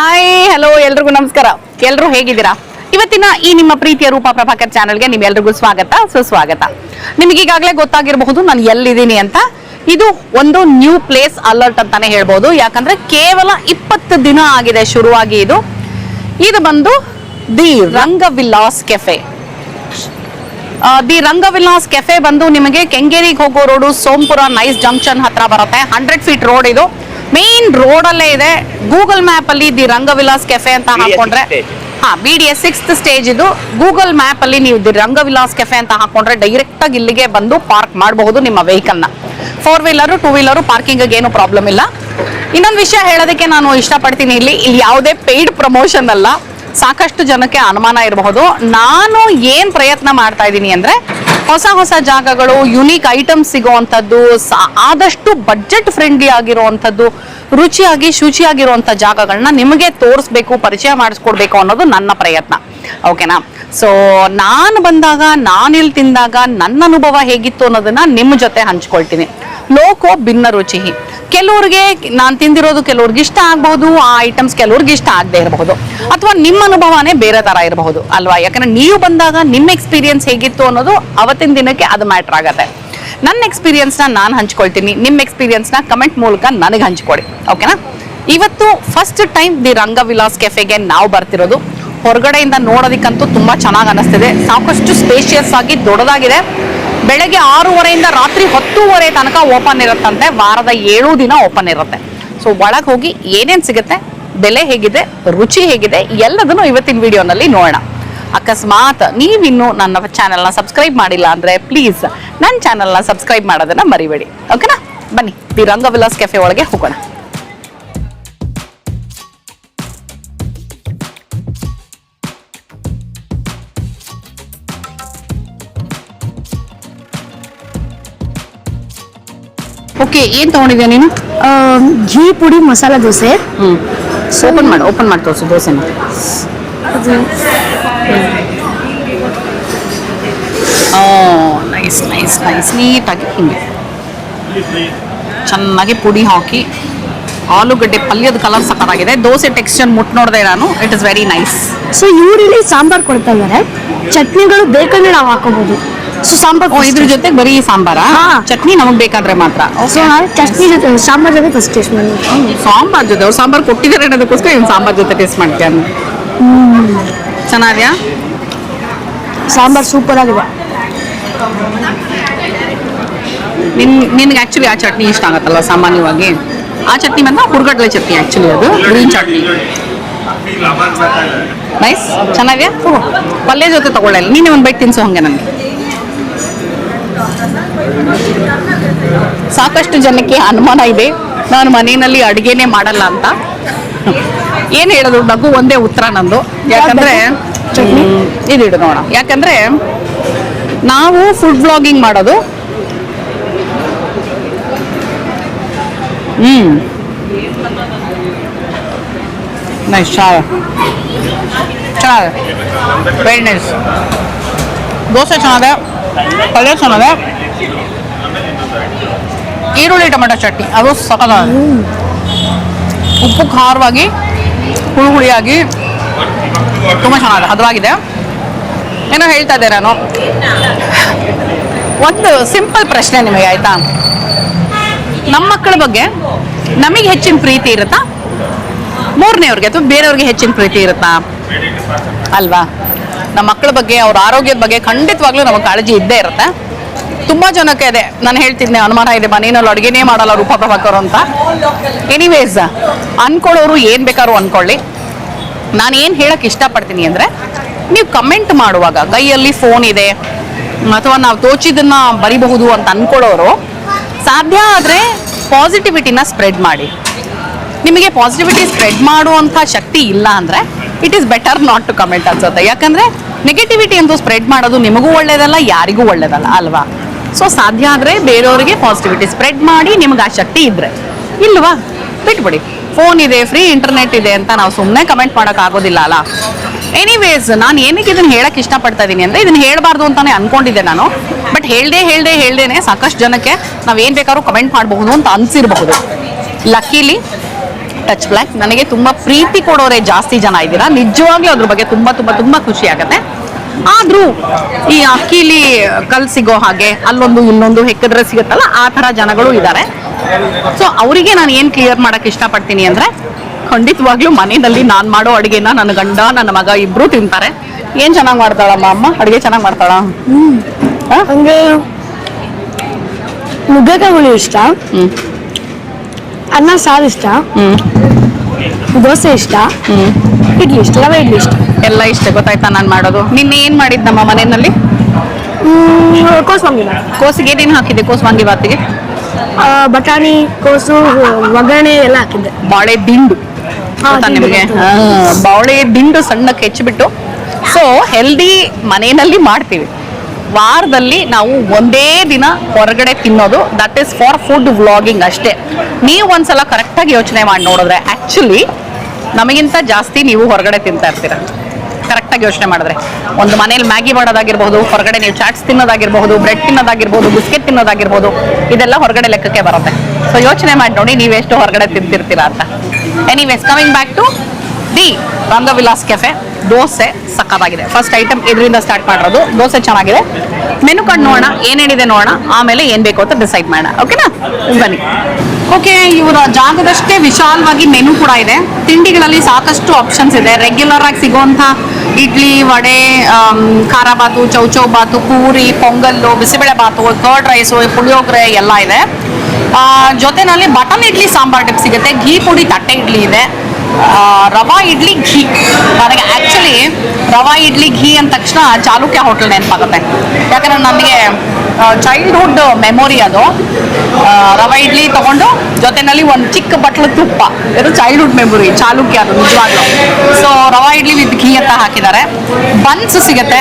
Hi hello ಎಲ್ರಿಗೂ ನಮಸ್ಕಾರ. ಎಲ್ರು ಹೇಗಿದ್ದೀರಾ? ಇವತ್ತಿನ ಈ ನಿಮ್ಮ ಪ್ರೀತಿಯ ರೂಪ ಪ್ರಭಾಕರ್ ಚಾನಲ್ಗೆ ನಿಮ್ಮೆಲ್ರಿಗೂ ಸ್ವಾಗತ. ಸುಸ್ವಾಗತ ನಿಮಗೆ ಈಗಾಗಲೇ ಗೊತ್ತಾಗಿರಬಹುದು ನಾನು ಎಲ್ಲಿದ್ದೀನಿ ಅಂತ. ಇದು ಒಂದು ನ್ಯೂ ಪ್ಲೇಸ್ ಅಲರ್ಟ್ ಅಂತಾನೆ ಹೇಳ್ಬೋದು. ಯಾಕಂದ್ರೆ ಕೇವಲ ಇಪ್ಪತ್ತು ದಿನ ಆಗಿದೆ ಶುರುವಾಗಿ ಇದು. ಇದು ಬಂದು the Ranga Vilas cafe the Ranga Vilas cafe ಬಂದು ನಿಮಗೆ ಕೆಂಗೇರಿಗೆ ಹೋಗೋ ರೋಡು, ಸೋಂಪುರ, ನೈಸ್ ಜಂಕ್ಷನ್ ಹತ್ರ ಬರುತ್ತೆ. ಹಂಡ್ರೆಡ್ ಫೀಟ್ ರೋಡ್ ಇದು. ಮೇನ್ ರೋಡ್ ಅಲ್ಲೇ ಇದೆ. ಗೂಗಲ್ ಮ್ಯಾಪ್ ಅಲ್ಲಿ ದಿ ರಂಗವಿಲಾಸ್ ಕೆಫೆ ಅಂತ ಹಾಕೊಂಡ್ರೆ ಹಾ B D S sixth stage ಇದು. ಗೂಗಲ್ ಮ್ಯಾಪ್ ಅಲ್ಲಿ ನೀವು ದಿ ರಂಗವಿಲಾಸ್ ಕೆಫೆ ಅಂತ ಹಾಕೊಂಡ್ರೆ ಡೈರೆಕ್ಟ್ ಆಗಿ ಇಲ್ಲಿಗೆ ಬಂದು ಪಾರ್ಕ್ ಮಾಡಬಹುದು ನಿಮ್ಮ ವೆಹಿಕಲ್ನ. Four wheeler two wheeler parking ಏನು ಪ್ರಾಬ್ಲಮ್ ಇಲ್ಲ. ಇನ್ನೊಂದು ವಿಷಯ ಹೇಳೋದಕ್ಕೆ ನಾನು ಇಷ್ಟಪಡ್ತೀನಿ ಇಲ್ಲಿ. ಇಲ್ಲಿ ಯಾವುದೇ ಪೇಯ್ಡ್ ಪ್ರಮೋಷನ್ ಅಲ್ಲ. ಸಾಕಷ್ಟು ಜನಕ್ಕೆ ಅನುಮಾನ ಇರಬಹುದು. ನಾನು ಏನ್ ಪ್ರಯತ್ನ ಮಾಡ್ತಾ ಇದ್ದೀನಿ ಅಂದ್ರೆ ಹೊಸ ಹೊಸ ಜಾಗಗಳು ಯುನೀಕ್ ಐಟಮ್ಸ್ ಸಿಗುವಂಥದ್ದು ಆದಷ್ಟು ಬಜೆಟ್ ಫ್ರೆಂಡ್ಲಿ ಆಗಿರುವಂಥದ್ದು, ರುಚಿಯಾಗಿ, ಶುಚಿಯಾಗಿರುವಂಥ ಜಾಗಗಳನ್ನ ನಿಮಗೆ ತೋರಿಸ್ಬೇಕು, ಪರಿಚಯ ಮಾಡಿಸ್ಕೊಡ್ಬೇಕು ಅನ್ನೋದು ನನ್ನ ಪ್ರಯತ್ನ. ಓಕೆನಾ ಸೊ ನಾನು ಬಂದಾಗ ನಾನಿಲ್ಲಿ ತಿಂದಾಗ ನನ್ನ ಅನುಭವ ಹೇಗಿತ್ತು ಅನ್ನೋದನ್ನ ನಿಮ್ಮ ಜೊತೆ ಹಂಚ್ಕೊಳ್ತೀನಿ. ಲೋಕೋ ಭಿನ್ನ ರುಚಿ. ಕೆಲವ್ರಿಗೆ ನಾನು ತಿಂದಿರೋದು ಕೆಲವ್ರಿಗೆ ಇಷ್ಟ ಆಗಬಹುದು, ಆ ಐಟಮ್ಸ್ ಕೆಲವ್ರಿಗೆ ಇಷ್ಟ ಆಗದೆ ಇರಬಹುದು. ಅಥವಾ ನಿಮ್ಮ ಅನುಭವನೇ ಬೇರೆ ತರ ಇರಬಹುದು ಅಲ್ವಾ? ಯಾಕಂದ್ರೆ ನೀವು ಬಂದಾಗ ನಿಮ್ಮ ಎಕ್ಸ್ಪೀರಿಯನ್ಸ್ ಹೇಗಿತ್ತು ಅನ್ನೋದು ಅವತ್ತಿನ ದಿನಕ್ಕೆ ಅದು ಮ್ಯಾಟ್ರ್ ಆಗತ್ತೆ. ನನ್ನ ಎಕ್ಸ್ಪೀರಿಯನ್ಸ್ನ ನಾನು ಹಂಚ್ಕೊಳ್ತೀನಿ. ನಿಮ್ಮ ಎಕ್ಸ್ಪೀರಿಯನ್ಸ್ನ ಕಮೆಂಟ್ ಮೂಲಕ ನನಗೆ ಹಂಚ್ಕೊಡಿ. ಓಕೆನಾ ಇವತ್ತು ಫಸ್ಟ್ ಟೈಮ್ ದಿ ರಂಗವಿಲಾಸ್ ಕೆಫೆಗೆ ನಾವು ಬರ್ತಿರೋದು. ಹೊರಗಡೆಯಿಂದ ನೋಡೋದಕ್ಕಂತೂ ತುಂಬಾ ಚೆನ್ನಾಗಿ ಅನ್ನಿಸ್ತಿದೆ ಸಾಕಷ್ಟು ಸ್ಪೇಷಿಯಸ್ ಆಗಿ ದೊಡ್ಡದಾಗಿದೆ. ಬೆಳಗ್ಗೆ ಆರೂವರೆಯಿಂದ ರಾತ್ರಿ ಹತ್ತೂವರೆ ತನಕ ಓಪನ್ ಇರುತ್ತಂತೆ. ವಾರದ ಏಳು ದಿನ ಓಪನ್ ಇರುತ್ತೆ. ಸೊ ಒಳಗೆ ಹೋಗಿ ಏನೇನು ಸಿಗುತ್ತೆ? ಬೆಲೆ ಹೇಗಿದೆ? ರುಚಿ ಹೇಗಿದೆ? ಎಲ್ಲದನ್ನು ಇವತ್ತಿನ ವಿಡಿಯೋನಲ್ಲಿ ನೋಡೋಣ. ಅಕಸ್ಮಾತ್ ನೀವಿನ್ನು ನನ್ನ ಚಾನೆಲ್ನ ಸಬ್ಸ್ಕ್ರೈಬ್ ಮಾಡಿಲ್ಲ ಅಂದರೆ ಪ್ಲೀಸ್ ನನ್ನ ಚಾನೆಲ್ನ ಸಬ್ಸ್ಕ್ರೈಬ್ ಮಾಡೋದನ್ನ ಮರಿಬೇಡಿ. ಓಕೆನಾ ಬನ್ನಿ. ದಿ ರಂಗವಿಲಾಸ್ ಕೆಫೆ ಒಳಗೆ ಹೋಗೋಣ. ಓಕೆ ಏನು ತೊಗೊಂಡಿದ್ಯಾ ನೀನು? ಘೀ ಪುಡಿ ಮಸಾಲ ದೋಸೆ. ಹ್ಞೂ ಓಪನ್ ಮಾಡು ಓಪನ್ ಮಾಡಿ ತೋರಿಸು ದೋಸೆನ. ಅದು. ನೈಸ್ ನೈಸ್ ನೈಸ್ ನೀಟಾಗಿ ಹಿಂಗೆ. ಚೆನ್ನಾಗಿ ಪುಡಿ ಹಾಕಿ. ಆಲೂಗಡ್ಡೆ ಪಲ್ಯದ ಕಲರ್ ಸಖತ್ತಾಗಿದೆ ದೋಸೆ ಟೆಕ್ಸ್ಚರ್ ಮುಟ್ ನೋಡಿದೆ ನಾನು. It is very nice so ಇವರಿಲ್ಲಿ sambar ಕೊಡ್ತಾ ಇದ್ದಾರೆ ಚಟ್ನಿಗಳು ಬೇಕಂದ್ರೆ ನಾವು ಹಾಕೋಬಹುದು ಸೊ ಸಾಂಬಾರ್ ಓ ಇದ್ರ ಜೊತೆ ಬರೀ ಸಾಂಬಾರಾ. ಚಟ್ನಿ ನಮಗೆ ಬೇಕಾದ್ರೆ ಮಾತ್ರ. ಸೊ ಚಟ್ನಿ ಜೊತೆ ಸಾಂಬಾರ್ ಜೊತೆ ಫಸ್ಟ್ ಟೇಸ್ಟ್ ಮಾಡಿ. ಸಾಂಬಾರ್ ಜೊತೆ. ಅವ್ರು ಸಾಂಬಾರ್ ಕೊಟ್ಟಿದ್ದಾರೆ ಅನ್ನೋದಕ್ಕೋಸ್ಕರ ಇವ್ನು ಸಾಂಬಾರ್ ಜೊತೆ ಟೇಸ್ಟ್ ಮಾಡ್ತೀಯ ಚೆನ್ನಾಗ್ಯಾ? ಸಾಂಬಾರ್ ಸೂಪರ್ ಆಗಿದೆ. ನಿನ್ ನಿನ್ಗೆ ಆ್ಯಕ್ಚುಲಿ ಆ ಚಟ್ನಿ ಇಷ್ಟ ಆಗತ್ತಲ್ಲ ಸಾಮಾನ್ಯವಾಗಿ? ಆ ಚಟ್ನಿ ಬಂದ ಹುರ್ಗಡ್ಲೆ ಚಟ್ನಿ ಆ್ಯಕ್ಚುಲಿ ಅದು. ಗ್ರೀನ್ ಚಟ್ನಿ. ನೈಸ್ ಚೆನ್ನಾಗ್ಯಾ? ಪಲ್ಯ ಜೊತೆ ತಗೊಳ್ಳಲ್ಲ ನೀನೇ ಒಂದು ಬೈಟ್ ತಿನ್ಸು ಹಂಗೆ ನನಗೆ ಸಾಕಷ್ಟು ಜನಕ್ಕೆ ಅನುಮಾನ ಇದೆ. ನಾನು ಮನೆಯಲ್ಲಿ ಅಡುಗೆನೇ ಮಾಡಲ್ಲ ಅಂತ. ಏನು ಹೇಳೋದು? ನಗು ಒಂದೇ ಉತ್ತರ ನಂದು. ಯಾಕಂದ್ರೆ ಇದು ಇಡು ಇದಿಡು ನೋಡ ಯಾಕಂದ್ರೆ ನಾವು ಫುಡ್ ಬ್ಲಾಗಿಂಗ್ ಮಾಡೋದು. ಹ್ಮ್. ನೈಸ್ ಚೆನ್ನಾಗಿದೆ ವೆರಿ ನೈಸ್ ದೋಸೆ ಚೆನ್ನಾಗಿದೆ ಪಲ್ಯ ಚೆನ್ನಾಗಿದೆ ಈರುಳ್ಳಿ, ಟೊಮೆಟೊ ಚಟ್ನಿ. ಅದು ಸಕಲ ಉಪ್ಪು ಖಾರವಾಗಿ ಹುಳಿ ಹುಳಿಯಾಗಿ ತುಂಬ ಚೆನ್ನಾಗಿದೆ, ಹದವಾಗಿದೆ. ಏನೋ ಹೇಳ್ತಾ ಇದ್ದೆ ನಾನು. ಒಂದು ಸಿಂಪಲ್ ಪ್ರಶ್ನೆ ನಿಮಗೆ, ಆಯಿತಾ? ನಮ್ಮ ಮಕ್ಕಳ ಬಗ್ಗೆ ನಮಗೆ ಹೆಚ್ಚಿನ ಪ್ರೀತಿ ಇರುತ್ತಾ? ಮೂರನೇವ್ರಿಗೆ ಅಥವಾ ಬೇರೆಯವ್ರಿಗೆ ಹೆಚ್ಚಿನ ಪ್ರೀತಿ ಇರುತ್ತಾ? ಅಲ್ವಾ? ನಮ್ಮ ಮಕ್ಕಳ ಬಗ್ಗೆ, ಅವ್ರ ಆರೋಗ್ಯದ ಬಗ್ಗೆ ಖಂಡಿತವಾಗ್ಲೂ ನಮಗೆ ಕಾಳಜಿ ಇದ್ದೇ ಇರುತ್ತೆ. ತುಂಬಾ ಜನಕ್ಕೆ ಇದೆ. ನಾನು ಹೇಳ್ತಿದ್ದೆ, ಅನುಮಾನ ಇದೆ ಮನೇನಲ್ಲಿ ಅಡುಗೆನೇ ಮಾಡಲ್ಲ ರೂಪ ಪ್ರಭಾಕರ್ ಅಂತ. ಎನಿವೇಸ್ ಅನ್ಕೊಳ್ಳೋರು ಏನ್ ಬೇಕಾದ್ರು ಅನ್ಕೊಳ್ಳಿ. ನಾನು ಏನು ಹೇಳಕ್ ಇಷ್ಟಪಡ್ತೀನಿ ಅಂದ್ರೆ, ನೀವು ಕಮೆಂಟ್ ಮಾಡುವಾಗ, ಕೈಯಲ್ಲಿ ಫೋನ್ ಇದೆ, ಅಥವಾ ನಾವು ತೋಚಿದನ್ನ ಬರಿಬಹುದು ಅಂತ ಅನ್ಕೊಳ್ಳೋರು, ಸಾಧ್ಯ ಆದರೆ ಪಾಸಿಟಿವಿಟಿನ ಸ್ಪ್ರೆಡ್ ಮಾಡಿ. ನಿಮಗೆ ಪಾಸಿಟಿವಿಟಿ ಸ್ಪ್ರೆಡ್ ಮಾಡುವಂಥ ಶಕ್ತಿ ಇಲ್ಲ ಅಂದರೆ it is better not to comment ಅನ್ಸುತ್ತೆ. ಯಾಕಂದರೆ ನೆಗೆಟಿವಿಟಿ ಅಂತೂ ಸ್ಪ್ರೆಡ್ ಮಾಡೋದು ನಿಮಗೂ ಒಳ್ಳೇದಲ್ಲ, ಯಾರಿಗೂ ಒಳ್ಳೇದಲ್ಲ, ಅಲ್ವಾ? ಸೊ ಸಾಧ್ಯ ಆದರೆ ಬೇರೆಯವರಿಗೆ ಪಾಸಿಟಿವಿಟಿ ಸ್ಪ್ರೆಡ್ ಮಾಡಿ ನಿಮ್ಗೆ ಆ ಶಕ್ತಿ ಇದ್ರೆ. ಇಲ್ವಾ? ಬಿಟ್ಬಿಡಿ. ಫೋನ್ ಇದೆ ಫ್ರೀ ಇಂಟರ್ನೆಟ್ ಇದೆ ಅಂತ ನಾವು ಸುಮ್ಮನೆ ಕಮೆಂಟ್ ಮಾಡೋಕ್ಕಾಗೋದಿಲ್ಲ ಅಲ್ಲ? ಎನಿವೇಸ್ ನಾನು ಏನಕ್ಕೆ ಇದನ್ನು ಹೇಳಕ್ಕೆ ಇಷ್ಟಪಡ್ತಾ ಇದ್ದೀನಿ ಅಂದರೆ ಇದನ್ನ ಹೇಳಬಾರ್ದು ಅಂತಾನೆ ಅಂದ್ಕೊಂಡಿದ್ದೆ ನಾನು. ಬಟ್ ಹೇಳ್ದೆ ಹೇಳ್ದೆ, ಹೇಳ್ದೇನೆ ಸಾಕಷ್ಟು ಜನಕ್ಕೆ ನಾವು ಏನು ಬೇಕಾದ್ರೂ ಕಮೆಂಟ್ ಮಾಡಬಹುದು ಅಂತ ಅನ್ಸಿರಬಹುದು. ಲಕ್ಕಿಲಿ ಟಚ್ ಬ್ಲ್ಯಾಕ್ ನನಗೆ ತುಂಬ ಪ್ರೀತಿ ಕೊಡೋರೆ ಜಾಸ್ತಿ ಜನ ಇದ್ದೀರಾ. ನಿಜವಾಗ್ಲೂ ಅದ್ರ ಬಗ್ಗೆ ತುಂಬ ತುಂಬ ತುಂಬ ಖುಷಿ ಆಗತ್ತೆ. ಆದ್ರೂ ಈ ಅಕ್ಕಿಲಿ ಕಲ್ ಸಿಗೋ ಹಾಗೆ ಅಲ್ಲೊಂದು ಇನ್ನೊಂದು ಹೆಕ್ಕಿದ್ರೆ ಸಿಗುತ್ತಲ್ಲ ಆ ತರ ಜನಗಳು ಇದ್ದಾರೆ. ಸೊ ಅವರಿಗೆ ನಾನು ಏನ್ ಕ್ಲಿಯರ್ ಮಾಡಕ್ ಇಷ್ಟಪಡ್ತೀನಿ ಅಂದ್ರೆ ಖಂಡಿತವಾಗ್ಲೂ ಮನೆಯಲ್ಲಿ ನಾನ್ ಮಾಡೋ ಅಡಿಗೆನ ನನ್ನ ಗಂಡ ನನ್ನ ಮಗ ಇಬ್ರು ತಿಂತಾರೆ. ಏನ್ ಚೆನ್ನಾಗ್ ಮಾಡ್ತಾಳಮ್ಮ ಅಮ್ಮ? ಅಡಿಗೆ ಚೆನ್ನಾಗ್ ಮಾಡ್ತಾಳ? ಹಂಗೆ ನುಗ್ಗೆಕಾಯಿಗಳು ಇಷ್ಟ. ಅನ್ನ ಸಾರು ಇಷ್ಟ. ಹ್ಮ್. ದೋಸೆ ಇಷ್ಟ. ಹ್ಮ್. ಇಡ್ಲಿ ಇಷ್ಟ ರವೆ ಇಡ್ಲಿ ಇಷ್ಟ. ಎಲ್ಲ ಇಷ್ಟ ಗೊತ್ತಾಯ್ತಾ ನಾನು ಮಾಡೋದು? ನಿನ್ನೆ ಏನು ಮಾಡಿದ್ದು ನಮ್ಮ ಮನೆಯಲ್ಲಿ? ಹ್ಮ್, ಕೋಸಂಬರಿ ಕೋಸಿಗೆ ಏನೇನು ಹಾಕಿದೆ ಕೋಸ್ ಬಾತಿಗೆ ಬಟಾಣಿ ಕೋಸು ಒಗ್ಗರಣೆ ಎಲ್ಲ ಹಾಕಿದ್ದೆ. ಬಾಳೆ ದಿಂಡು. ಹಾ, ಗೊತ್ತಾ ದಿಂಡು ನಿಮಗೆ? ಗೊತ್ತು. ಬಾಳೆ ದಿಂಡು ಸಣ್ಣಕ್ಕೆ ಹೆಚ್ಚಿಬಿಟ್ಟು. ಸೊ ಹೆಲ್ದಿ ಮನೆಯಲ್ಲಿ ಮಾಡ್ತೀವಿ. ವಾರದಲ್ಲಿ ನಾವು ಒಂದೇ ದಿನ ಹೊರಗಡೆ ತಿನ್ನೋದು. That is for food vlogging ಅಷ್ಟೇ. ನೀವು ಒಂದ್ಸಲ ಕರೆಕ್ಟಾಗಿ ಯೋಚನೆ ಮಾಡಿ ನೋಡಿದ್ರೆ ಆ್ಯಕ್ಚುಲಿ ನಮಗಿಂತ ಜಾಸ್ತಿ ನೀವು ಹೊರಗಡೆ ತಿಂತಾ ಇರ್ತೀರ. ಕರೆಕ್ಟಾಗಿ ಯೋಚನೆ ಮಾಡಿದ್ರೆ. ಒಂದು ಮನೇಲಿ ಮ್ಯಾಗಿ ಮಾಡೋದಾಗಿರ್ಬೋದು, ಹೊರಗಡೆ ನೀವು ಚಾಟ್ಸ್ ತಿನ್ನೋದಾಗಿರ್ಬೋದು, ಬ್ರೆಡ್ ತಿನ್ನೋದಾಗಿರ್ಬೋದು, ಬಿಸ್ಕೆಟ್ ತಿನ್ನೋದಾಗಿರ್ಬೋದು, ಇದೆಲ್ಲ ಹೊರಗಡೆ ಲೆಕ್ಕಕ್ಕೆ ಬರುತ್ತೆ. ಸೊ ಯೋಚನೆ ಮಾಡಿ ನೋಡಿ ನೀವೆಷ್ಟು ಹೊರಗಡೆ ತಿಂತಿರ್ತೀರಾ ಅಂತ. Anyways coming back to the Rangavilas cafe dosa ಸಕ್ಕತ್ತಾಗಿದೆ ಫಸ್ಟ್ ಐಟಮ್ ಇದರಿಂದ ಸ್ಟಾರ್ಟ್ ಮಾಡಿರೋದು. ದೋಸೆ ಚೆನ್ನಾಗಿದೆ. ಮೆನು ಕಾರ್ಡ್ ನೋಡೋಣ ಏನೇನಿದೆ ನೋಡೋಣ, ಆಮೇಲೆ ಏನು ಬೇಕು ಅಂತ ಡಿಸೈಡ್ ಮಾಡೋಣ. ಓಕೆನಾ ಬನ್ನಿ. ಓಕೆ ಇವರ ಜಾಗದಷ್ಟೇ ವಿಶಾಲವಾಗಿ ಮೆನು ಕೂಡ ಇದೆ. ತಿಂಡಿಗಳಲ್ಲಿ ಸಾಕಷ್ಟು ಆಪ್ಷನ್ಸ್ ಇದೆ. ರೆಗ್ಯುಲರ್ ಆಗಿ ಸಿಗುವಂಥ ಇಡ್ಲಿ, ವಡೆ ಖಾರ ಬಾತು ಚೌಚೌ ಬಾತು ಪೂರಿ, ಪೊಂಗಲ್ಲು ಬಿಸಿಬೇಳೆ ಬಾತು ಕರ್ಡ್ ರೈಸು ಪುಳಿಯೋಗರೆ ಎಲ್ಲ ಇದೆ. ಜೊತೆನಲ್ಲಿ ಬಟನ್ ಇಡ್ಲಿ, ಸಾಂಬಾರ್ ಟಿಪ್ ಸಿಗುತ್ತೆ. ಘೀ ಪುಡಿ, ತಟ್ಟೆ ಇಡ್ಲಿ ಇದೆ. ರವಾ ಇಡ್ಲಿ, ಘೀ. ನನಗೆ ಆ್ಯಕ್ಚುಲಿ ರವಾ ಇಡ್ಲಿ, ಘೀ ಅಂದ ತಕ್ಷಣ ಚಾಲುಕ್ಯ ಹೋಟೆಲ್ ನೆನಪಾಗುತ್ತೆ. ಯಾಕಂದ್ರೆ ನನಗೆ ಚೈಲ್ಡ್ಹುಡ್ ಮೆಮೊರಿ ಅದು. ರವೆ ಇಡ್ಲಿ ತಗೊಂಡು ಜೊತೆನಲ್ಲಿ ಒಂದು ಚಿಕ್ಕ ಬಟ್ಲು ತುಪ್ಪ. ಇದು ಚೈಲ್ಡ್ಹುಡ್ ಮೆಮೊರಿ ಚಾಲುಕ್ಯ ಅದು ನಿಜವಾಗ್ಲೂ. ಸೊ ರವೆ ಇಡ್ಲಿ ವಿತ್ ಘೀ ಅಂತ ಹಾಕಿದ್ದಾರೆ. ಬನ್ಸ್ ಸಿಗುತ್ತೆ.